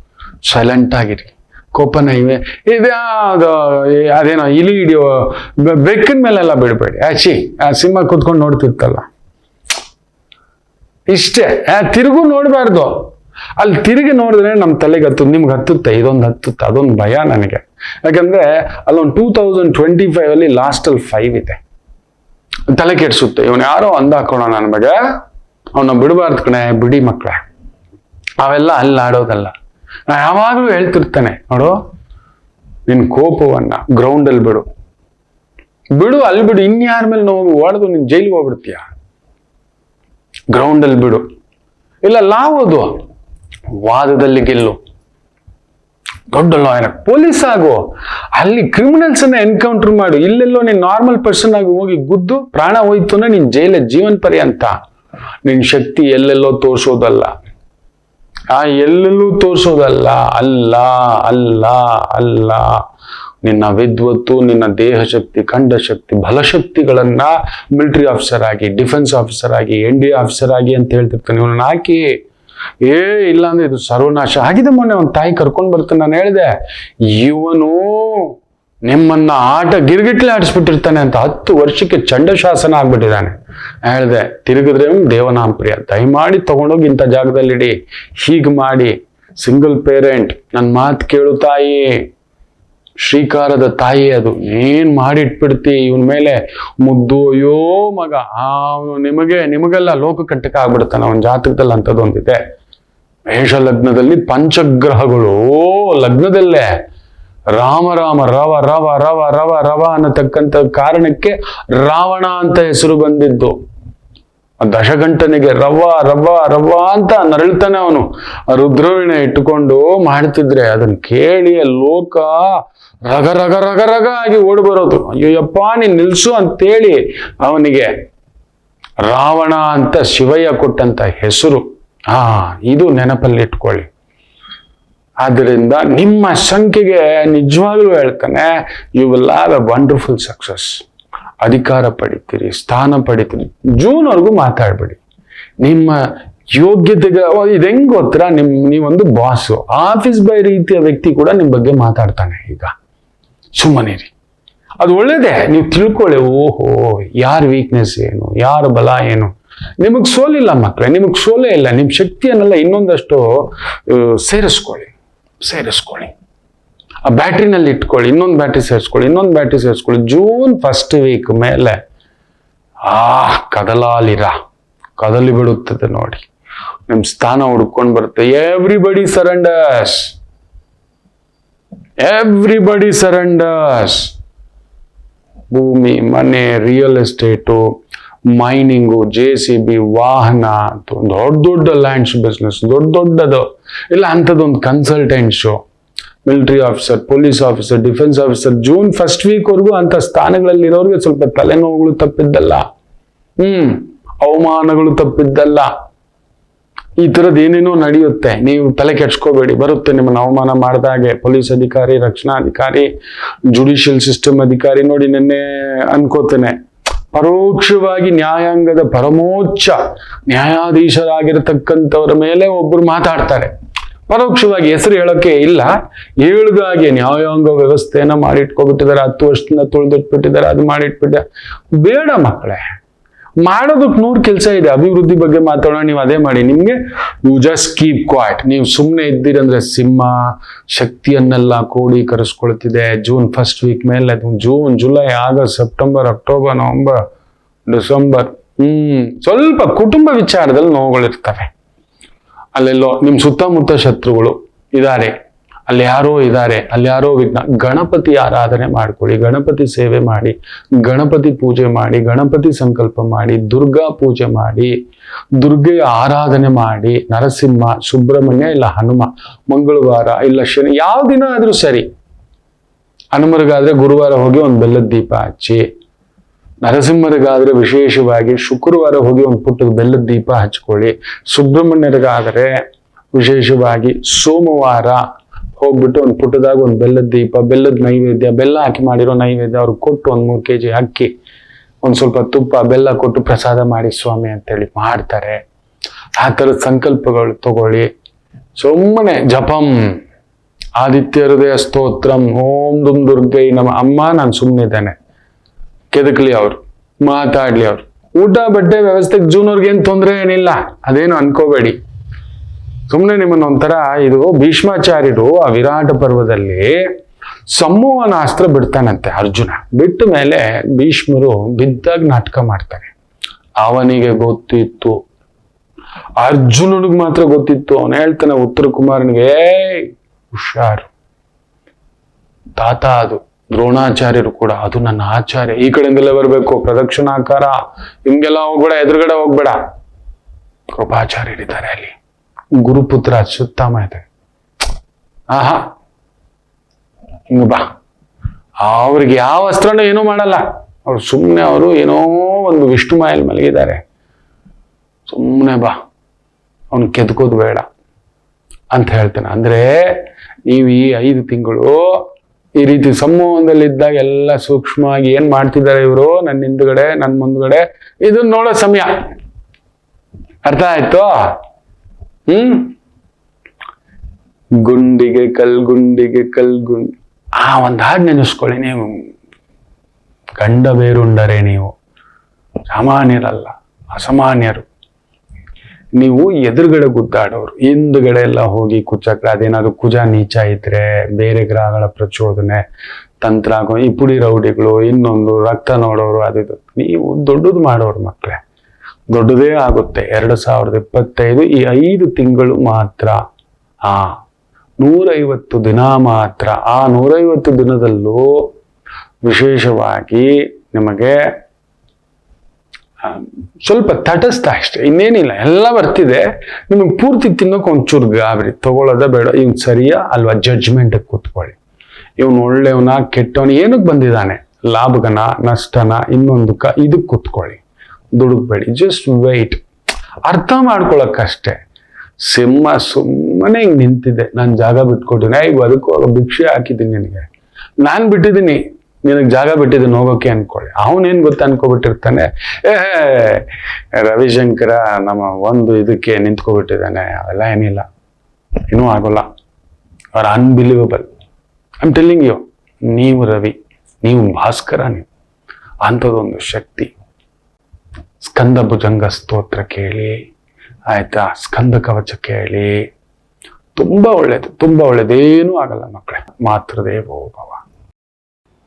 ಸೈಲೆಂಟ್ ಆಗಿರಿ. ಕೋಪನ ಇವೆ. ಇದ್ಯಾವುದು ಅದೇನೋ ಇಲಿ ಹಿಡಿಯೋ ಬೆಕ್ಕಿನ ಮೇಲೆಲ್ಲ ಬಿಡಬೇಡಿ. ಆಚಿ ಆ ಸಿಂಹ ಕೂತ್ಕೊಂಡು ನೋಡ್ತಿರ್ತಲ್ಲ. ಇಷ್ಟೇ. ತಿರುಗು ನೋಡಬಾರ್ದು. ಅಲ್ಲಿ ತಿರುಗಿ ನೋಡಿದ್ರೆ ನಮ್ಮ ತಲೆಗೆ ಹತ್ತು ನಿಮ್ಗೆ ಹತ್ತುತ್ತೆ, ಇದೊಂದು ಹತ್ತುತ್ತೆ, ಅದೊಂದು ಭಯ ನನಗೆ. ಯಾಕಂದ್ರೆ ಅಲ್ಲೊಂದು ಟೂ ತೌಸಂಡ್ ಟ್ವೆಂಟಿ ಫೈವ್ ಅಲ್ಲಿ ಲಾಸ್ಟ್ ಅಲ್ಲಿ ಫೈವ್ ಇದೆ. ತಲೆ ಕೆಡಿಸುತ್ತೆ. ಇವನು ಯಾರೋ ಅಂದ ಹಾಕೋಣ ನನ್ನ ಬಗ್ಗೆ. ಅವನ್ನ ಬಿಡಬಾರ್ದು ಕಣೆ, ಬಿಡಿ ಮಕ್ಕಳೇ ಅವೆಲ್ಲ ಅಲ್ಲಿ ಆಡೋದಲ್ಲ. ನಾ ಯಾವಾಗಲೂ ಹೇಳ್ತಿರ್ತಾನೆ, ನೋಡು ನಿನ್ನ ಕೋಪವನ್ನ ಗ್ರೌಂಡಲ್ಲಿ ಬಿಡು. ಬಿಡು, ಅಲ್ಲಿ ಬಿಡು. ಇನ್ಯಾರ ಮೇಲೆ ನೋವು? ಹೊಡೆದು ನೀನು ಜೈಲಿಗೆ ಹೋಗ್ಬಿಡ್ತೀಯ? ಗ್ರೌಂಡಲ್ಲಿ ಬಿಡು. ಇಲ್ಲ ಲಾವೋದು ವಾದದಲ್ಲಿ ಗೆಲ್ಲು. ದೊಡ್ಡ ಲಾಯರ್ ಪೊಲೀಸ್ ಆಗು. ಅಲ್ಲಿ ಕ್ರಿಮಿನಲ್ಸ್ ಅನ್ನ ಎನ್ಕೌಂಟರ್ ಮಾಡು. ಇಲ್ಲೆಲ್ಲೋ ನೀನ್ ನಾರ್ಮಲ್ ಪರ್ಸನ್ ಆಗಿ ಹೋಗಿ ಗುದ್ದು, ಪ್ರಾಣ ಹೋಯ್ತು ಅಂದ್ರೆ ನಿನ್ ಜೈಲ ಜೀವನ್ ಪರ್ಯಂತ. ನಿನ್ ಶಕ್ತಿ ಎಲ್ಲೆಲ್ಲೋ ತೋರಿಸೋದಲ್ಲ. ಆ ಎಲ್ಲೆಲ್ಲೂ ತೋರಿಸೋದಲ್ಲ. ಅಲ್ಲ ಅಲ್ಲ ಅಲ್ಲ. ನಿನ್ನ ವಿದ್ವತ್ತು, ನಿನ್ನ ದೇಹ ಶಕ್ತಿ ಖಂಡ ಶಕ್ತಿ ಬಲಶಕ್ತಿಗಳನ್ನ ಮಿಲಿಟರಿ ಆಫೀಸರ್ ಆಗಿ ಡಿಫೆನ್ಸ್ ಆಫೀಸರ್ ಆಗಿ ಎನ್ ಡಿ ಆಫೀಸರ್ ಆಗಿ ಅಂತ ಹೇಳ್ತಿರ್ತಾನೆ. ಇವನನ್ನ ಹಾಕಿ ಏ ಇಲ್ಲ ಅಂದ್ರೆ ಇದು ಸರ್ವನಾಶ. ಆಗಿದೆ ಮೊನ್ನೆ ಒಂದು ತಾಯಿ ಕರ್ಕೊಂಡು ಬರ್ತಾನೆ ನಾನು ಹೇಳಿದೆ, ಇವನು ನಿಮ್ಮನ್ನ ಆಟ ಗಿರ್ಗಿಟ್ಲೆ ಆಡಿಸ್ಬಿಟ್ಟಿರ್ತಾನೆ ಅಂತ ಹತ್ತು ವರ್ಷಕ್ಕೆ ಚಂಡಶಾಸನ ಆಗ್ಬಿಟ್ಟಿದ್ದಾನೆ. ಹೇಳಿದೆ, ತಿರುಗಿದ್ರೆ ದೇವನಾಂಪ್ರಿಯ ದಯಮಾಡಿ ತಗೊಂಡೋಗಿ ಇಂಥ ಜಾಗದಲ್ಲಿಡಿ. ಹೀಗೆ ಮಾಡಿ ಸಿಂಗಲ್ ಪೇರೆಂಟ್ ನನ್ನ ಮಾತು ಕೇಳು ತಾಯಿ. ಶ್ರೀಕಾರದ ತಾಯಿ ಅದು. ಏನ್ ಮಾಡಿಟ್ಬಿಡ್ತಿ ಇವನ್ ಮೇಲೆ? ಮುದ್ದು, ಅಯ್ಯೋ ಮಗ, ಅವನು ನಿಮಗೆ, ನಿಮಗೆಲ್ಲ ಲೋಕಕಂಟಕ ಆಗ್ಬಿಡ್ತಾನೆ ಅವನ ಜಾತಕದಲ್ಲಿ ಅಂಥದ್ದೊಂದಿದೆ ಮೇಷ ಲಗ್ನದಲ್ಲಿ ಪಂಚಗ್ರಹಗಳು ಲಗ್ನದಲ್ಲೇ. ರಾಮ ರಾಮ, ರವ ರವ ರವ ರವ ರವ ಅನ್ನತಕ್ಕಂಥ ಕಾರಣಕ್ಕೆ ರಾವಣ ಅಂತ ಹೆಸರು ಬಂದಿದ್ದು. ದಶಗಂಟನಿಗೆ ರವ್ವ ರವ್ವ ರವ್ವ ಅಂತ ನರಳ್ತಾನೆ ಅವನು. ರುದ್ರವೀಣ ಇಟ್ಟುಕೊಂಡು ಮಾಡ್ತಿದ್ರೆ ಅದನ್ನ ಕೇಳಿ ಲೋಕ ರಗ ರಗ ರಗ ರಗ ಆಗಿ ಓಡಿ ಬರೋದು. ಅಯ್ಯಪ್ಪ ನೀನ್ ನಿಲ್ಸು ಅಂತೇಳಿ ಅವನಿಗೆ ರಾವಣ ಅಂತ ಶಿವಯ್ಯ ಕೊಟ್ಟಂತ ಹೆಸರು. ಆ, ಇದು ನೆನಪಲ್ಲಿ ಇಟ್ಕೊಳ್ಳಿ. ಆದ್ದರಿಂದ ನಿಮ್ಮ ಸಂಖ್ಯೆಗೆ ನಿಜವಾಗ್ಲೂ ಹೇಳ್ತಾನೆ you will have a wonderful success ಅಧಿಕಾರ ಪಡಿತೀರಿ, ಸ್ಥಾನ ಪಡಿತೀರಿ. ಜೂನ್ವರೆಗೂ ಮಾತಾಡ್ಬೇಡಿ. ನಿಮ್ಮ ಯೋಗ್ಯತೆಗೆ ಇದು ಹೆಂಗ್ ಗೊತ್ತಾ? ನಿಮ್, ನೀವೊಂದು ಬಾಸು ಆಫೀಸ್ ಬೈ ರೀತಿಯ ವ್ಯಕ್ತಿ ಕೂಡ ನಿಮ್ಮ ಬಗ್ಗೆ ಮಾತಾಡ್ತಾನೆ ಈಗ. ಸುಮ್ಮನಿರಿ. ಅದು ಒಳ್ಳೇದೇ. ನೀವು ತಿಳ್ಕೊಳ್ಳಿ, ಓಹೋ, ಯಾರ ವೀಕ್ನೆಸ್ ಏನು, ಯಾರ ಬಲ ಏನು? ನಿಮಗೆ ಸೋಲಿಲ್ಲ ಮಕ್ಕಳೇ ನಿಮಗೆ ಸೋಲೇ ಇಲ್ಲ. ನಿಮ್ಮ ಶಕ್ತಿಯನ್ನೆಲ್ಲ ಇನ್ನೊಂದಷ್ಟು ಸೇರಿಸ್ಕೊಳ್ಳಿ. ಸೇರಿಸ್ಕೊಳ್ಳಿ. ಆ ಬ್ಯಾಟ್ರಿನಲ್ಲಿ ಇಟ್ಕೊಳ್ಳಿ, ಇನ್ನೊಂದು ಬ್ಯಾಟ್ರಿ ಸೇರಿಸ್ಕೊಳ್ಳಿ, ಇನ್ನೊಂದು ಬ್ಯಾಟ್ರಿ ಸೇರಿಸ್ಕೊಳ್ಳಿ. ಜೂನ್ ಫಸ್ಟ್ ವೀಕ್ ಮೇಲೆ, ಆ, ಕದಲಾಲಿರ. ಕದಲಿ ಬಿಡುತ್ತದೆ ನೋಡಿ. ನಿಮ್ಮ ಸ್ಥಾನ ಹುಡ್ಕೊಂಡು ಬರುತ್ತೆ. ಎವ್ರಿಬಡಿ ಸರೆಂಡರ್ಸ್ ಎವ್ರಿಬಡಿ ಸರೆಂಡರ್ಸ್ ಭೂಮಿ, ಮನೆ real estate mining J C B ವಾಹನ, ದೊಡ್ಡ ದೊಡ್ಡ ಲ್ಯಾಂಡ್ಸ್ ಬಿಸ್ನೆಸ್ ದೊಡ್ಡ ದೊಡ್ಡದು. ಇಲ್ಲ, ಅಂಥದ್ದೊಂದು consultants military officer police officer defence officer June first ವೀಕ್ವರೆಗೂ ಅಂಥ ಸ್ಥಾನಗಳಲ್ಲಿ ಇರೋರಿಗೆ ಸ್ವಲ್ಪ ತಲೆನೋವುಗಳು ತಪ್ಪಿದ್ದಲ್ಲ. ಹ್ಮ್, ಅವಮಾನಗಳು ತಪ್ಪಿದ್ದಲ್ಲ. ಈ ಥರದ್ದು ಏನೇನೋ ನಡೆಯುತ್ತೆ, ನೀವು ತಲೆ ಕೆಡ್ಸ್ಕೋಬೇಡಿ, ಬರುತ್ತೆ ನಿಮ್ಮನ್ನ ಅವಮಾನ ಮಾಡ್ದಾಗೆ ಪೊಲೀಸ್ ಅಧಿಕಾರಿ, ರಕ್ಷಣಾ ಅಧಿಕಾರಿ ಜುಡಿಷಿಯಲ್ ಸಿಸ್ಟಮ್ ಅಧಿಕಾರಿ ನೋಡಿ ನಿನ್ನೆ ಅನ್ಕೋತೇನೆ. ಪರೋಕ್ಷವಾಗಿ ನ್ಯಾಯಾಂಗದ ಪರಮೋಚ್ಚ ನ್ಯಾಯಾಧೀಶರಾಗಿರತಕ್ಕಂಥವ್ರ ಮೇಲೆ ಒಬ್ರು ಮಾತಾಡ್ತಾರೆ. ಪರೋಕ್ಷವಾಗಿ ಹೆಸರು ಹೇಳೋಕೆ ಇಲ್ಲ. ಏಳುಗಾಗೆ ನ್ಯಾಯಾಂಗ ವ್ಯವಸ್ಥೆಯನ್ನ ಮಾಡಿಟ್ಕೊಬಿಟ್ಟಿದ್ದಾರೆ, ಹತ್ತು ವರ್ಷದಿಂದ ತುಳಿದಿಟ್ಬಿಟ್ಟಿದ್ದಾರೆ, ಅದು ಮಾಡಿಟ್ಬಿಟ್ಟೆ. ಬೇಡ ಮಕ್ಕಳೇ. ಮಾಡೋದಕ್ಕೆ ನೂರು ಕೆಲಸ ಇದೆ. ಅಭಿವೃದ್ಧಿ ಬಗ್ಗೆ ಮಾತಾಡೋಣ, ನೀವು ಅದೇ ಮಾಡಿ. ನಿಮಗೆ ಯು ಜಸ್ಟ್ ಕೀಪ್ ಕ್ವಾಟ್ ನೀವು ಸುಮ್ಮನೆ ಇದ್ದೀರಂದ್ರೆ ಸಿಂಹ ಶಕ್ತಿಯನ್ನೆಲ್ಲ ಕ್ರೋಢೀಕರಿಸ್ಕೊಳ್ತಿದೆ. ಜೂನ್ ಫಸ್ಟ್ ವೀಕ್ ಮೇಲೆ June July August September October November December hmm, ಸ್ವಲ್ಪ ಕುಟುಂಬ ವಿಚಾರದಲ್ಲಿ ನೋವುಗಳಿರ್ತವೆ. ಅಲ್ಲೆಲ್ಲೋ ನಿಮ್ಮ ಸುತ್ತಮುತ್ತ ಶತ್ರುಗಳು ಇದ್ದಾರೆ ಅಲ್ಲಿ ಯಾರೋ ಇದ್ದಾರೆ ಅಲ್ಲಿ ಯಾರೋ ವಿಘ್ನ, ಗಣಪತಿ ಆರಾಧನೆ ಮಾಡ್ಕೊಳ್ಳಿ, ಗಣಪತಿ ಸೇವೆ ಮಾಡಿ, ಗಣಪತಿ ಪೂಜೆ ಮಾಡಿ, ಗಣಪತಿ ಸಂಕಲ್ಪ ಮಾಡಿ, ದುರ್ಗಾ ಪೂಜೆ ಮಾಡಿ, ದುರ್ಗೆಯ ಆರಾಧನೆ ಮಾಡಿ, ನರಸಿಂಹ, ಸುಬ್ರಹ್ಮಣ್ಯ ಇಲ್ಲ ಹನುಮ, ಮಂಗಳವಾರ ಇಲ್ಲ ಶನಿ, ಯಾವ ದಿನ ಆದ್ರೂ ಸರಿ. ಹನುಮರಿಗಾದ್ರೆ ಗುರುವಾರ ಹೋಗಿ ಒಂದು ಬೆಲ್ಲದ ದೀಪ ಹಚ್ಚಿ ನರಸಿಂಹರಿಗಾದ್ರೆ ವಿಶೇಷವಾಗಿ ಶುಕ್ರವಾರ ಹೋಗಿ ಒಂದು ಪುಟ್ಟದ ಬೆಲ್ಲದ ದೀಪ ಹಚ್ಕೊಳ್ಳಿ. ಸುಬ್ರಹ್ಮಣ್ಯರಿಗಾದರೆ ವಿಶೇಷವಾಗಿ ಸೋಮವಾರ ಹೋಗ್ಬಿಟ್ಟು ಒಂದು ಪುಟ್ಟದಾಗ ಒಂದು ಬೆಲ್ಲದ ದೀಪ, ಬೆಲ್ಲದ ನೈವೇದ್ಯ, ಬೆಲ್ಲ ಹಾಕಿ ಮಾಡಿರೋ ನೈವೇದ್ಯ ಅವ್ರಿಗೆ ಕೊಟ್ಟು ಒಂದು ಮೂರು ಕೆ ಜಿ ಅಕ್ಕಿ, ಒಂದು ಸ್ವಲ್ಪ ತುಪ್ಪ, ಬೆಲ್ಲ ಕೊಟ್ಟು ಪ್ರಸಾದ ಮಾಡಿ ಸ್ವಾಮಿ ಅಂತೇಳಿ ಮಾಡ್ತಾರೆ. ಆ ಥರದ ಸಂಕಲ್ಪಗಳು ತಗೊಳ್ಳಿ. ಸುಮ್ಮನೆ ಜಪಂ, ಆದಿತ್ಯ ಹೃದಯ ಸ್ತೋತ್ರಂ, ಓಂ ದುಂ ದುರ್ಗೈ ನಮ್ಮ ಅಮ್ಮ, ನಾನು ಸುಮ್ಮನಿದ್ದೇನೆ ಕೆದಕ್ಲಿ ಅವ್ರು ಮಾತಾಡ್ಲಿ ಅವ್ರು. ಊಟ ಬಟ್ಟೆ ವ್ಯವಸ್ಥೆಗೆ ಜೂನವ್ರಿಗೆ ಏನು ತೊಂದರೆ ಏನಿಲ್ಲ. ಅದೇನು ಅನ್ಕೋಬೇಡಿ. ಸುಮ್ಮನೆ ನಿಮ್ಮನ್ನ ಒಂಥರ ಇದು ಭೀಷ್ಮಾಚಾರ್ಯರು ಆ ವಿರಾಟ ಪರ್ವದಲ್ಲಿ ಸಮೂಹನ ಅಸ್ತ್ರ ಬಿಡ್ತಾನಂತೆ ಅರ್ಜುನ. ಬಿಟ್ಟ ಮೇಲೆ ಭೀಷ್ಮರು ಬಿದ್ದಾಗ ನಾಟಕ ಮಾಡ್ತಾರೆ. ಅವನಿಗೆ ಗೊತ್ತಿತ್ತು. ಅರ್ಜುನನಿಗೆ ಮಾತ್ರ ಗೊತ್ತಿತ್ತು. ಅವನು ಹೇಳ್ತಾನೆ ಉತ್ತರ ಕುಮಾರನಿಗೆ "ಏಯ್, ಹುಷಾರು. ತಾತ ಅದು. ದ್ರೋಣಾಚಾರ್ಯರು ಕೂಡ, ಅದು ನನ್ನ ಆಚಾರ್ಯ, ಈ ಕಡೆಯಿಂದಲೇ ಬರಬೇಕು ಪ್ರದಕ್ಷಿಣಾಕಾರ ಹಿಂಗೆಲ್ಲ ಹೋಗ್ಬೇಡ, ಎದುರುಗಡೆ ಹೋಗ್ಬೇಡ. ಕೃಪಾಚಾರ್ಯರಿದ್ದಾರೆ ಅಲ್ಲಿ. ಗುರುಪುತ್ರ ಅಶ್ವತ್ಥಾಮ ಇದೆ. ಆಹಾ, ಹಿಂಗ ಬಾ. ಅವ್ರಿಗೆ ಯಾವ ವಸ್ತ್ರನೂ ಏನೂ ಮಾಡಲ್ಲ. ಅವ್ರು ಸುಮ್ಮನೆ ಅವರು ಏನೋ ಒಂದು ವಿಷ್ಣು ಮಾಯಲ್ಲಿ ಮಲಗಿದ್ದಾರೆ. ಸುಮ್ಮನೆ ಬಾ. ಅವನು ಕೆದ್ಕೋದು ಬೇಡ. ಅಂತ ಹೇಳ್ತಾನೆ. ಅಂದ್ರೆ, ನೀವು ಈ ಐದು ತಿಂಗಳು ಈ ರೀತಿ ಸಮೂಹದಲ್ಲಿದ್ದಾಗ ಎಲ್ಲ ಸೂಕ್ಷ್ಮವಾಗಿ ಏನ್ ಮಾಡ್ತಿದ್ದಾರೆ ಇವರು? ನನ್ನ ಹಿಂದ್ಗಡೆ ನನ್ನ ಮುಂದ್ಗಡೆ. ಇದನ್ನ ನೋಡೋ ಸಮಯ. ಅರ್ಥ ಆಯ್ತು? ಹ್ಮ್? ಗುಂಡಿಗೆ ಕಲ್ ಗುಂಡಿಗೆ ಕಲ್, ಗುಂಡಿ. ಆ ಒಂದು ಹಾಡು ನೆನೆಸ್ಕೊಳ್ಳಿ ನೀವು. ಗಂಡ ಬೇರುಂಡರೆ ನೀವು. ಸಾಮಾನ್ಯರಲ್ಲ, ಅಸಾಮಾನ್ಯರು. ನೀವು ಎದುರುಗಡೆ ಗುದ್ದಾಡೋರು, ಹಿಂದುಗಡೆ ಎಲ್ಲ ಹೋಗಿ ಕುಚಕ್ರ, ಅದೇನಾದ್ರು ಕುಜ ನೀಚ ಇದ್ರೆ, ಬೇರೆ ಗ್ರಹಗಳ ಪ್ರಚೋದನೆ ತಂತ್ರ ಈ ಪುಡಿ ರೌಡಿಗಳು, ಇನ್ನೊಂದು ರಕ್ತ ನೋಡೋರು, ಅದು. ನೀವು ದೊಡ್ಡದು ಮಾಡೋರು ಮಕ್ಕಳೇ ದೊಡ್ಡದೇ ಆಗುತ್ತೆ. ಎರಡು ಸಾವಿರದ ಇಪ್ಪತ್ತೈದು ಈ ಐದು ತಿಂಗಳು ಮಾತ್ರ ಆ ನೂರೈವತ್ತು ದಿನ ಮಾತ್ರ. ಆ ನೂರೈವತ್ತು ದಿನದಲ್ಲೂ ವಿಶೇಷವಾಗಿ ನಿಮಗೆ ಸ್ವಲ್ಪ ತಟಸ್ಥ ಅಷ್ಟೆ, ಇನ್ನೇನಿಲ್ಲ, ಎಲ್ಲ ಬರ್ತಿದೆ. ನಿಮಗೆ ಪೂರ್ತಿ ತಿನ್ನೋಕೆ ಒಂಚೂರು ಗಾಬರಿ, ತಗೊಳ್ಳೋದ ಬೇಡ, ಇವ್ನು ಸರಿಯಾ ಅಲ್ವಾ ಜಡ್ಜ್ಮೆಂಟ್ ಕೂತ್ಕೊಳ್ಳಿ. ಇವನು ಒಳ್ಳೆಯವನ ಕೆಟ್ಟವನ, ಏನಕ್ಕೆ ಬಂದಿದ್ದಾನೆ? ಲಾಭಗನ, ನಷ್ಟನ ಇನ್ನೊಂದು ಕ ಇದಕ್ಕೆ ಕೂತ್ಕೊಳ್ಳಿ. ದುಡುಕ್ಬೇಡಿ ಜಸ್ಟ್ ವೆಯ್ಟ್ ಅರ್ಥ ಮಾಡ್ಕೊಳಕ್ಕಷ್ಟೇ. ಸಿಂಹ ಸುಮ್ಮನೆ ಹಿಂಗೆ ನಿಂತಿದೆ. ನಾನು ಜಾಗ ಬಿಟ್ಕೊಟ್ಟಿನಿ ಈಗ ಅದಕ್ಕೂ ಭಿಕ್ಷೆ ಹಾಕಿದ್ದೀನಿ ನಿನಗೆ. ನಾನು ಬಿಟ್ಟಿದ್ದೀನಿ. ನಿನಗೆ ಜಾಗ ಬಿಟ್ಟಿದ್ದೀನಿ ಹೋಗೋಕೆ ಅನ್ಕೊಳ್ಳಿ. ಅವನೇನ್ ಗೊತ್ತ ಅನ್ಕೋಬಿಟ್ಟಿರ್ತಾನೆ. ಏ ರವಿಶಂಕರ, ನಮ್ಮ ಒಂದು ಇದಕ್ಕೆ ನಿಂತ್ಕೊಬಿಟ್ಟಿದ್ದಾನೆ. ಅವೆಲ್ಲ ಏನಿಲ್ಲ. ಏನೂ ಆಗೋಲ್ಲ. Are unbelievable I'm telling you ನೀವು ರವಿ, ನೀವು ಭಾಸ್ಕರ ನೀವು. ಅಂಥದ್ದೊಂದು ಶಕ್ತಿ. ಸ್ಕಂದ ಭುಜಂಗ ಸ್ತೋತ್ರ ಕೇಳಿ, ಆಯ್ತಾ? ಸ್ಕಂದ ಕವಚ ಕೇಳಿ. ತುಂಬಾ ಒಳ್ಳೇದು, ತುಂಬಾ ಒಳ್ಳೇದೇನೂ ಆಗಲ್ಲ ಮಕ್ಕಳೇ. ಮಾತೃದೇವೋ ಭವ.